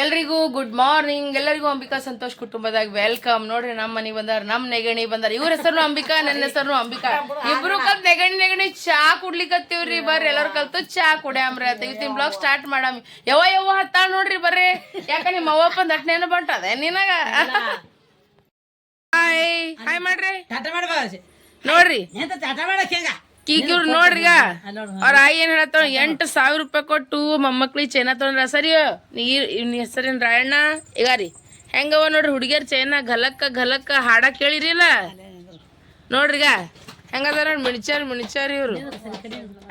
ಎಲ್ರಿಗೂ good morning ಎಲ್ಲರಿಗೂ ಅಂಬಿಕಾ ಸಂತೋಷ್ ಕುಟುಂಬದಾಗ ವೆಲ್ಕಮ್ ನೋಡ್ರಿ ನಮ್ಮ ಮನೆಗೆ ಬಂದಾರ ನಮ್ ನೆಗಣಿ ಬಂದಾರ. ಇವ್ರ ಹೆಸರು ಅಂಬಿಕಾ ನನ್ನ ಹೆಸರು ಅಂಬಿಕಾ. ಇಬ್ರು ಕಲ್ತ್ ನೆಗಣಿ ನೆಗಣಿ ಚಾ ಕುಡ್ಲಿಕತ್ತೀವ್ರಿ ಬರ್ರಿ ಎಲ್ಲರೂ ಕಲ್ತು ಚಾ ಕುಡ್ಯಾಮ್ರಿ. ಅಂತ ಇವತ್ತಿನ ಬ್ಲಾಗ್ ಸ್ಟಾರ್ಟ್ ಮಾಡಾಮಿ. ಯಾವ ಯಾವ ಹತ್ತಾಳ ನೋಡ್ರಿ ಬರ್ರಿ. ಯಾಕ ನಿಮ್ಮ ಅವ್ವಪ್ಪ ದಟ್ನೇನ ಬಂಟದ ನಿನಗ? ಹಾಯ್ ಹಾಯ್ ಮಾಡ್ರಿ. ನೋಡ್ರಿ. ಮಾಡಕ್ಕೆ ನೋಡ್ರಿ ಈಗ. ನೋಡ್ರಿ ಅವ್ರ ಆಯಿ ಏನ್ ಹೇಳತ್ತ ಎಂಟು ಸಾವಿರ ರೂಪಾಯಿ ಕೊಟ್ಟು ಮೊಮ್ಮಕ್ಳಿಗೆ ಚೈನಾ ತೊಗೊಂಡ್ರ ಸರಿ? ನೀ ಹೆಸರಿನ ರಾಯಣ್ಣ? ಈಗ ರೀ ಹೆಂಗವ ನೋಡ್ರಿ ಹುಡುಗಿಯರ್ ಚೈನಾ ಘಲಕ್ಕ ಘಲಕ್ಕ ಹಾಡ ಕೇಳಿರಿಲ್ಲ? ನೋಡ್ರಿ ಈಗ ಹೆಂಗದಾರ ಮಿಣಿಚಾರ್ ಮಿಣಿಚಾರ್ ಇವ್ರು.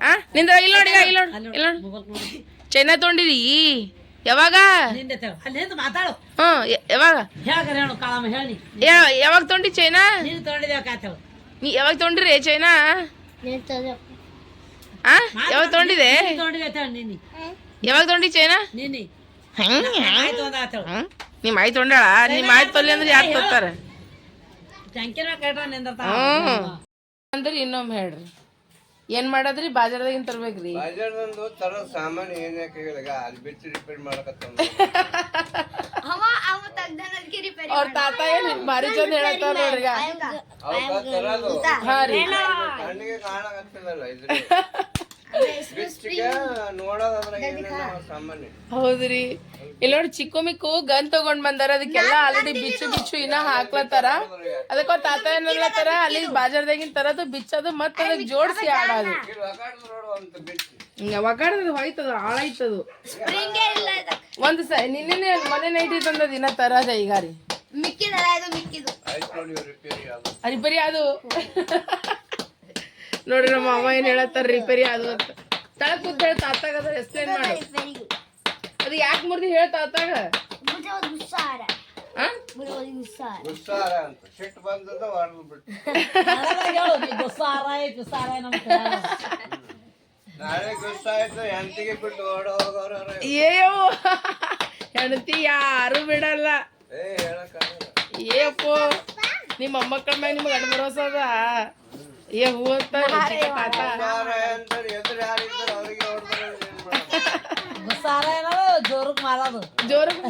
ಆ? ನಿಂದ ಇಲ್ಲ ನೋಡಿ ಇಲ್ಲ ನೋಡಿ ಇಲ್ಲ ನೋಡ್. ಚೈನಾ ತೊಗೊಂಡಿರಿ? ಯಾವಾಗ? ಹ್ಮ್ ಯಾವಾಗ? ಯಾವಾಗ ತೊಗೊಂಡಿ ಚೈನಾ? ನೀ ಯಾವಾಗ ತೊಗೊಂಡಿರಿ ಚೈನಾ? ಯಾವಾಗ ತೊಗೊಂಡಿದೆ ಯಾವಾಗ ತೊಗೊಂಡಿ ಚೈನಾ? ಹೆಂಗ್? ಆಯ್ತು ತೊಗೊಂಡಾಳ? ನಿಮ್ ಆಯ್ತು ತೊಲ್ಲಿ ಅಂದ್ರೆ ಯಾರು ನಿಂದಿರ್ತಾವ ಹ್ಮ್. ಅಂದ್ರಿ ಇನ್ನೊಮ್ಮೆ ಹೇಳ್ರಿ. ಏನ್ ಮಾಡದ್ರಿ? ಬಾಜಾರ್ದಾಗಿನ್ ತರ್ಬೇಕ್ರಿ ಬಾಜಾರ್ದಂದು ತರೋ ಸಾಮಾನು ಏನಕ್ಕೆ ಹೇಳಿಗ ಅಲ್ಲಿ ಬಿಚ್ಚಿ ರಿಪೇರ್ ಮಾಡಕತ್ತ ಅವ್ರ ತಾತ ಏನ್ ಭಾರಿ ಚಂದ ಹೇಳತ್ತಾರ ನೋಡ್ರಿ ಈಗ. ಅವಕ್ಕ ತರದು. ಹಾ ರೀ. ಕಣ್ಣಿಗೆ ಕಾಣಕತ್ತಿಲ್ಲಲ್ಲ ಇದ್ರ ಹೌದ್ರಿ ಇಲ್ಲ ನೋಡಿ ಚಿಕ್ಕು ಮಿಕ್ಕು ಗನ್ ತಗೊಂಡ್ ಬಂದಾರ ಅದಕ್ಕೆಲ್ಲ ಆಲ್ರೆಡಿ ಬಿಚ್ಚು ಬಿಚ್ಚು ಇನ್ನ ಹಾಕ್ಲತ್ತಾರ? ಅದಕ್ಕ ತಾತ ಏನ್ಲತ್ತಾರ ಅಲ್ಲಿ ಬಾಜಾರ್ದಾಗಿನ ತರದು ಬಿಚ್ಚದು ಮತ್ತ ಅದಕ್ ಜೋಡ್ಸಿ ಆಡೋದು ಒಗಾಡದ್ ಹೋಯ್ತದ ಹಾಳಾಯ್ತದು. ಒಂದ್ ಸ ನಿನ್ನೆ ಮನೆ ನೈಟ್ ತಂದ ದಿನ ತರದ ಈಗ ರೀ. ರಿಪೇರಿ ಅದು ನೋಡ್ರಿ ನಮ್ಮ ಅಮ್ಮ ಏನ್ ಹೇಳತ್ತಾರ ರಿಪೇರಿ ಅದು ಅಂತ. ತಳ ಕೂತ್ ಹೇಳ ತಾತಾಗ ಅದ್ರ ಎಕ್ಸ್ಪ್ಲೇನ್ ಮಾಡು. ಅದು ಯಾಕೆ ಮುರ್ದಿ ಹೇಳ ತಾತಾಗ? ಏಯೋ ಹೆಂಡತಿ ಯಾರು ಬಿಡಲ್ಲ. ಏ ಅಪ್ಪ ನಿಮ್ಮ ಮೊಮ್ಮಕ್ಕಳ ಮ್ಯಾಗ ನಿಮ್ಗೆ ಗಂಡ ಭರೋಸಾ ಅದ? ಏ ಅವ್ರಿಗೆ ಹೊಡೆದ್ರೆ ಏನ್ ಮಾರೋದು. ಜೋರಕ್ಕೆ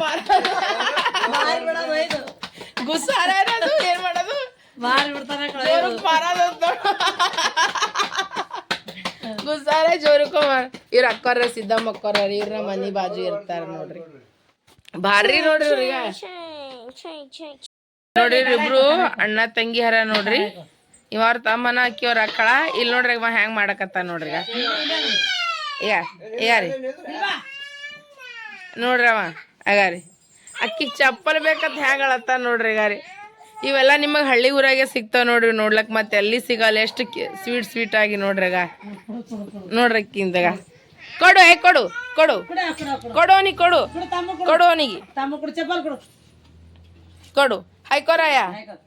ಇದು ಏನ್ ಮಾಡೋದು? ಮಾರಿ ಬಿಡ್ತಾನೆ ಜೋರಕ್ಕೆ ಮಾರೋದು ಅಂತ. ಗುಸ್ಸಾರ ಜೋರಕ್ಕೆ ಮಾರ ಇವ್ರ ಅಕ್ಕರ ಸಿದ್ದಮ್ಮ ಅಕ್ಕರ ಇವ್ರ ಮನಿ ಬಾಜು ಇರ್ತಾರ ನೋಡ್ರಿ. ಭಾರಿ ನೋಡ್ರಿ ಇವ್ರಿಗೆ. ನೋಡ್ರಿ ಇಬ್ರು ಅಣ್ಣ ತಂಗಿ ಹರ ನೋಡ್ರಿ. ಇವ್ರ ತಮ್ಮನ ಅಕ್ಕಿಯವ್ರ ಅಕ್ಕಳ ಇಲ್ಲಿ ನೋಡ್ರಿ ಇವ ಹ್ಯಾಂಗ್ ಮಾಡಕತ್ತ ನೋಡ್ರಿ ಈಗ. ಈಗ ರೀ. ನೋಡ್ರಿ ಅವ ಅಗಾರಿ ಅಕ್ಕಿ ಚಪ್ಪಲ್ ಬೇಕಂತ ಹೆಂಗ್ ಅಳತ್ತ ನೋಡ್ರಿ ಈಗ ರೀ. ಇವೆಲ್ಲ ನಿಮಗೆ ಹಳ್ಳಿ ಊರಾಗೆ ಸಿಗ್ತಾವ ನೋಡ್ರಿ ನೋಡ್ಲಕ್ ಮತ್ತೆ ಎಲ್ಲಿ ಸಿಗಲ್ಲ ಎಷ್ಟು ಸ್ವೀಟ್ ಸ್ವೀಟ್ ಆಗಿ ನೋಡ್ರಿ ಈಗ. ನೋಡ್ರಿ ಅಕ್ಕಿಂದಾಗ ಕೊಡು ಏ ಕೊಡು ಕೊಡು. ಕೊಡೋನಿ ಕೊಡು. ಕೊಡೋನಿಗೆ ಕೊಡು. ಅವನಿಗೆ.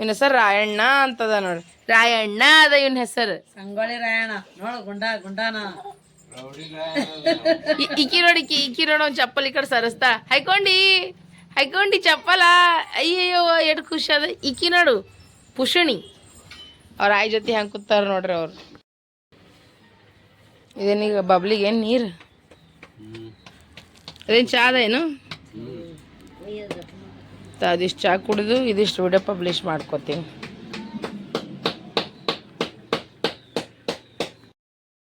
ಇವನ ಹೆಸರು ರಾಯಣ್ಣ ಅಂತದ ನೋಡ್ರಿ. ರಾಯಣ್ಣ ಅದ ಇವನ್ ಹೆಸರು. ಸಂಗೊಳ್ಳಿ ರಾಯಣ್ಣ. ನೋಡು ಗುಂಡ ಗುಂಡಾನ. ಇ- ಇಕ್ಕಿ ನೋಡಿ ಇಕ್ಕಿ ಇಕ್ಕಿ ನೋಡು ಅವ್ನ್ ಚಪ್ಪಲ್ ಈ ಕಡೆ ಸರಸ್ತಾ. ಹೈಕೊಂಡಿ ಹೈಕೊಂಡಿ ಚಪ್ಪಲ. ಅಯ್ಯಯ್ಯೋ ಎಷ್ಟು ಖುಷಿ ಅದ. ಇಕ್ಕಿ ನೋಡು ಪುಷಣಿ. ಅವ್ರ ಆಯ್ ಜೊತೆ ಹೆಂಗ್ ಕೂತಾರ ನೋಡ್ರಿ ಅವ್ರು. ಇದೇನೀಗ ಬಬ್ಲಿಗೆ ಏನು ನೀರು? ಅದೇನು ಚಾ ಅದೇನು ತ- ಅದಿಷ್ಟು ಚಾ ಕುಡಿದು ಇದಿಷ್ಟು ವಿಡಿಯೋ ಪಬ್ಲಿಷ್ ಮಾಡ್ಕೋತೀನಿ.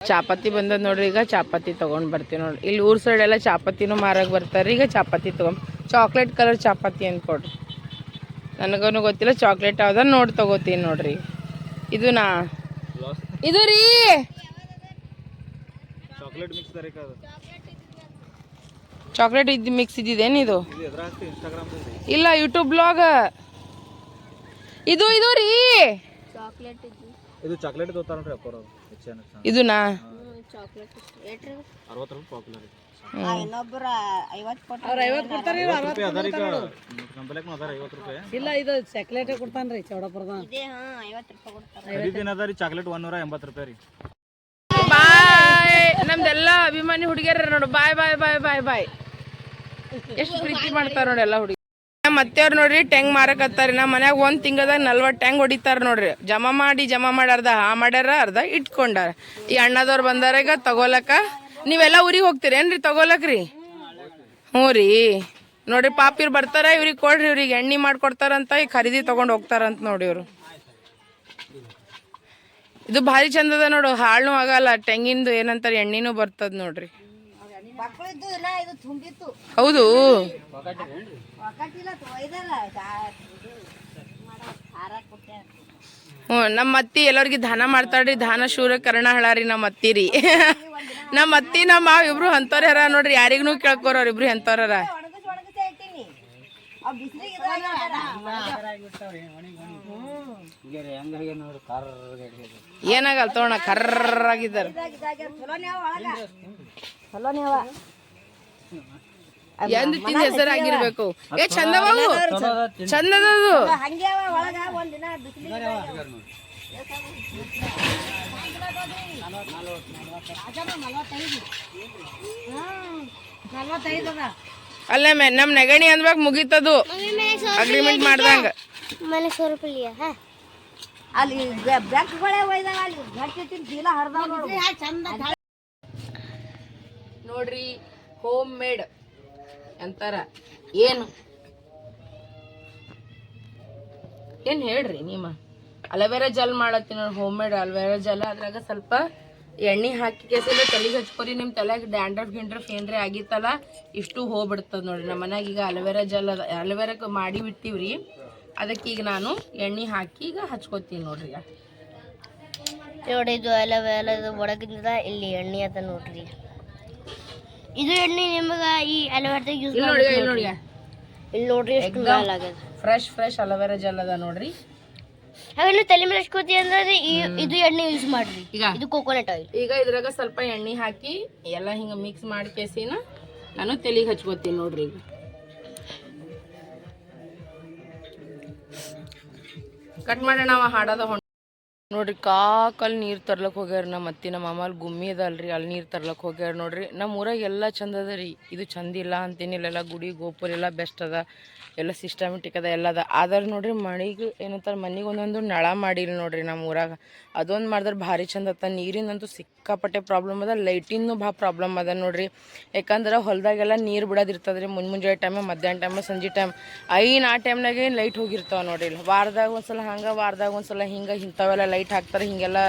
ಚಾಪತಿ ಬಂದದ ನೋಡ್ರಿ, ಈಗ ಚಾಪತಿ ತಗೊಂಡ್ ಬರ್ತೀವಿ ನೋಡ್ರಿ. ಇಲ್ಲಿ ಊರ್ ಸೈಡ್ ಎಲ್ಲ ಚಾಪತಿನೂ ಮಾರಕ್ ಬರ್ತಾರೆ ಈಗ ಚಾಪತಿ ತೊಗೊಂಡು ಚಾಕ್ಲೇಟ್ ಕಲರ್ ಚಾಪತಿ ಅಂದ್ಕೊಡ್ರಿ ನನಗೂ ಗೊತ್ತಿಲ್ಲ ಚಾಕ್ಲೇಟ್ ಯಾವ್ದ ನೋಡಿ ತಗೋತೀನಿ ನೋಡ್ರಿ. ಇದು ನಾ, ಇದು ರೀ! ಚಾಕ್ಲೇಟ್ ಇದು ಮಿಕ್ಸ್ ಇದ್ದಿದ್ದೇನಿದು ಇದು? ಇಲ್ಲ ಯೂಟ್ಯೂಬ್ ಬ್ಲಾಗ್ ಇದು ಇದು ರೀ. ಇದು ಚಾಕ್ಲೇಟ್ ತೋತಾರ ನೋಡ್ರಿ ಅಪ್ಪರ ಹೆಚ್ಚೇನ ಇದನಾ? ಅರವತ್ತು ರೂಪಾಯಿ ಪಾಪ್ಯುಲರ್ ಅವ್ರ ಐವತ್ತು ಕೊಡ್ತಾರ ರೂಪಾಯಿ ರೂಪಾಯಿ. ಇಲ್ಲ ಇದು ಚಾಕ್ಲೇಟ್ ಕೊಡ್ತಾನ್ರಿ ಚೌಡಪುರದ ಖರೀದಿನ ಅದ ರೀ ಚಾಕ್ಲೇಟ್ ಒಂದೂರ ಎಂಬತ್ತು ರೂಪಾಯಿ ರೀ. ಬಾಯ್. ನಮ್ದೆಲ್ಲ ಅಭಿಮಾನಿ ಹುಡುಗಿಯರ ನೋಡು. ಬಾಯ್ ಬಾಯ್ ಬಾಯ್ ಬಾಯ್ ಬಾಯ್. ಎಷ್ಟು ಪ್ರೀತಿ ಮಾಡ್ತಾರ ನೋಡಿ ಎಲ್ಲ ಹುಡುಗಿ. ನಮ್ಮ ಅತ್ತೆಯವ್ರು ನೋಡ್ರಿ, ಟೆಂಗ್ ಮಾರಕತ್ತಾರ. ನಮ್ಮ ಮನ್ಯಾಗ ಒಂದ್ ತಿಂಗಳದಾಗ ನಲ್ವತ್ತು ಟ್ಯಾಂಗ್ ಹೊಡಿತಾರ ನೋಡ್ರಿ. ಜಮಾ ಮಾಡಿ ಜಮಾ ಮಾಡಿ ಅರ್ಧ ಹಾ ಮಾಡ್ಯಾರ ಅರ್ಧ ಇಟ್ಕೊಂಡಾರ. ಈ ಅಣ್ಣದವ್ರು ಬಂದಾರ ಈಗ ತಗೋಲಕ. ನೀವೆಲ್ಲ ಊರಿಗೆ ಹೋಗ್ತೀರಿ ಏನ್ರಿ ತಗೋಲಕ್ರಿ ಹ್ಞೂ ರೀ. ನೋಡ್ರಿ ಪಾಪ ಇವ್ರು ಬರ್ತಾರ, ಇವ್ರಿಗೆ ಕೊಡ್ರಿ, ಇವ್ರಿಗೆ ಎಣ್ಣೆ ಮಾಡ್ಕೊಡ್ತಾರಂತ, ಈ ಖರೀದಿ ತಗೊಂಡ್ ಹೋಗ್ತಾರಂತ ನೋಡಿ ಇವ್ರು. ಇದು ಭಾರಿ ಚಂದದ ನೋಡು ಹಾಳು ಆಗಲ್ಲ ತೆಂಗಿಂದು ಏನಂತಾರೆ ಎಣ್ಣಿನೂ ಬರ್ತದ ನೋಡ್ರಿ. ಹೌದು. ಹ್ಞೂ ನಮ್ಮ ಅತ್ತಿ ಎಲ್ಲರಿಗೆ ದಾನ ಮಾಡ್ತಾಳ್ರಿ ದಾನ ಶೂರ ಕರ್ಣ ಹಳಾರಿ ನಮ್ಮ ಅತ್ತಿ ರೀ. ನಮ್ಮ ಅತ್ತಿ ನಮ್ಮ ಮಾವ ಇಬ್ರು ಅಂತವ್ರ ಹರ ನೋಡ್ರಿ ಯಾರಿಗೂ ಕೇಳ್ಕೋರ ಅವ್ರ ಇಬ್ರು ಎಂತವ್ರ ಏನಾಗಲ್ಲ ತೋಣ ಕರ್ರಾಗಿದ್ದಾರೆ. ಎಂದ್ ತಿಂದ ಹೆಸರಾಗಿರ್ಬೇಕು. ಏ ಚಂದವ ಚಂದದದು. ಅಲ್ಲ ಮೇ ಒಳಗ ಒಂದಿನ ಬಿಸಿಲಿಗೆ ನಲ್ವತ್ತೈದು ಅದ ಅಲ್ಲೇ ಮೆ ನಮ್ ನೆಗಣಿ ಅಂದ್ಬೇಕು ಮುಗೀತದು ಅಗ್ರಿಮೆಂಟ್ ಮಾಡ್ದಂಗ ಅಲ್ಲಿ ಬೆಕ್ಕಗಳೇ ಒಯ್ದಾವ ಅಲ್ಲಿ ಗಟ್ಟಿ ತಿನ್ ಚೀಲ ಹರಿದಾವ ನೋಡು. ನೋಡ್ರಿ ಹೋಮ್ ಮೇಡ್ ಅಂತಾರ. ಏನು? ಏನು ಹೇಳ್ರಿ ನಿಮ್ಮ ಅಲೋವೆರಾ ಜಲ್ ಮಾಡತ್ತೀನಿ ನೋಡಿ ಹೋಮ್ ಮೇಡ್ ಅಲವೇರ ಜೆಲ್ ಅದ್ರಾಗ ಸ್ವಲ್ಪ ಎಣ್ಣೆ ಹಾಕಿ ಕೆಸಿಲ್ಲ ತಲೆಗೆ ಹಚ್ಕೊರಿ ನಿಮ್ಮ ತಲೆಗೆ ಡ್ಯಾಂಡ್ರಫ್ ಗಿಂಡ್ರಫ್ ಏನ್ರಿ ಆಗಿತ್ತಲ್ಲ ಇಷ್ಟು ಹೋಗ್ಬಿಡ್ತದ ನೋಡ್ರಿ. ನಮ್ಮ ಮನ್ಯಾಗ ಈಗ ಅಲೋವೆರಾ ಜಲ್ ಅದ ಅಲೋವೆರಾ ಮಾಡಿ ಬಿಟ್ಟಿವ್ರಿ. ಅದಕ್ಕೆ ಈಗ ನಾನು ಎಣ್ಣೆ ಹಾಕಿ ಈಗ ಹಚ್ಕೋತೀನಿ ನೋಡ್ರಿ ಈಗ. ನೋಡಿ ಇದು ಎಲ್ಲ ಎಲ್ಲ ಒಳಗಿಂದ ಇಲ್ಲಿ ಎಣ್ಣೆ ಅದ ನೋಡ್ರಿ. ಇದು ಎಣ್ಣೆ ನಿಮಗೆ ಈ ಅಲವಾರ್ದಾಗ ಯೂಸ್ ನೋಡಿ ಇಲ್ಲಿ ನೋಡಿ ಇಲ್ಲಿ ನೋಡ್ರಿ. ಎಷ್ಟು ಆಗ್ಯದ ಫ್ರೆಶ್ ಫ್ರೆಶ್ ಅಲೋವೆರಾ ಜೆಲ್ ಅದ ನೋಡ್ರಿ. ನೀವು ತಲೆ ಮೇಲೆ ಹಚ್ಕೋತಿ ಅಂದ್ರೆ ಇದು ಎಣ್ಣೆ ಯೂಸ್ ಮಾಡ್ರಿ. ಈಗ. ಇದು ಕೋಕೋನಟ್ ಆಯಿಲ್ ಈಗ ಇದ್ರಾಗ ಸ್ವಲ್ಪ ಎಣ್ಣೆ ಹಾಕಿ ಎಲ್ಲ ಹಿಂಗ ಮಿಕ್ಸ್ ಮಾಡಿ ಕೇಸಿನ ನಾನು ತಲೆಗೆ ಹಚ್ಕೋತೀನಿ ನೋಡ್ರಿ ಈಗ. ಕಟ್ ಮಾಡೋಣ ಅವ ಹಾಡದ ಹೊಂಟ ನೋಡ್ರಿ ಕಾಕಲ್ಲಿ ನೀರು ತರ್ಲಕ್ ಹೋಗ್ಯಾರ ನಮ್ಮ ಅತ್ತಿ ನಮ್ಮ ಮಾಮ, ಅಲ್ಲಿ ಗುಮ್ಮಿ ಅದ ಅಲ್ರಿ, ಅಲ್ಲಿ ನೀರು ತರ್ಲಕ್ ಹೋಗ್ಯಾರ ನೋಡ್ರಿ. ನಮ್ಮ ಊರಾಗ ಎಲ್ಲ ಚಂದ ರೀ. ಇದು ಚಂದ ಇಲ್ಲ, ಅಂತೇನಿಲ್ಲ, ಎಲ್ಲ ಗುಡಿ ಗೋಪುರ ಎಲ್ಲ ಬೆಸ್ಟ್ ಅದ. ಎಲ್ಲ ಸಿಸ್ಟಮೆಟಿಕ್ ಅದ, ಎಲ್ಲ ಅದ. ಆದ್ರೆ ನೋಡ್ರಿ ಮನೆಗೆ ಏನಂತಾರೆ, ಮನೆಗೆ ಒಂದೊಂದು ನಳ ಮಾಡಿಲ್ಲ ನೋಡ್ರಿ ನಮ್ಮ ಊರಾಗ. ಅದೊಂದು ಮಾಡಿದ್ರೆ ಭಾರಿ ಚಂದ ಅತ್ತ. ನೀರಿನಂತೂ ಸಿಕ್ಕಾಪಟ್ಟೆ ಪ್ರಾಬ್ಲಮ್ ಅದ ಲೈಟಿಂದು ಭಾಳ ಪ್ರಾಬ್ಲಮ್ ಅದ ನೋಡ್ರಿ. ಯಾಕಂದ್ರೆ ಹೊಲದಾಗೆಲ್ಲ ನೀರು ಬಿಡೋದಿರ್ತದೆ ರೀ ಮುನ್ ಮುಂಜಾನೆ ಟೈಮ್ ಮಧ್ಯಾಹ್ನ ಟೈಮ್ ಸಂಜೆ ಟೈಮ್ ಐನ್ ಆ ಟೈಮ್ನಾಗೆ ಲೈಟ್ ಹೋಗಿರ್ತಾವೆ ನೋಡ್ರಿ. ವಾರದಾಗ ಒಂದ್ಸಲ ಹಂಗೆ, ವಾರದಾಗ ಒಂದ್ಸಲ ಹಿಂಗೆ, ಇಂಥವೆಲ್ಲ ಲೈಟ್ ಹಾಕ್ತಾರೆ, ಹಿಂಗೆಲ್ಲ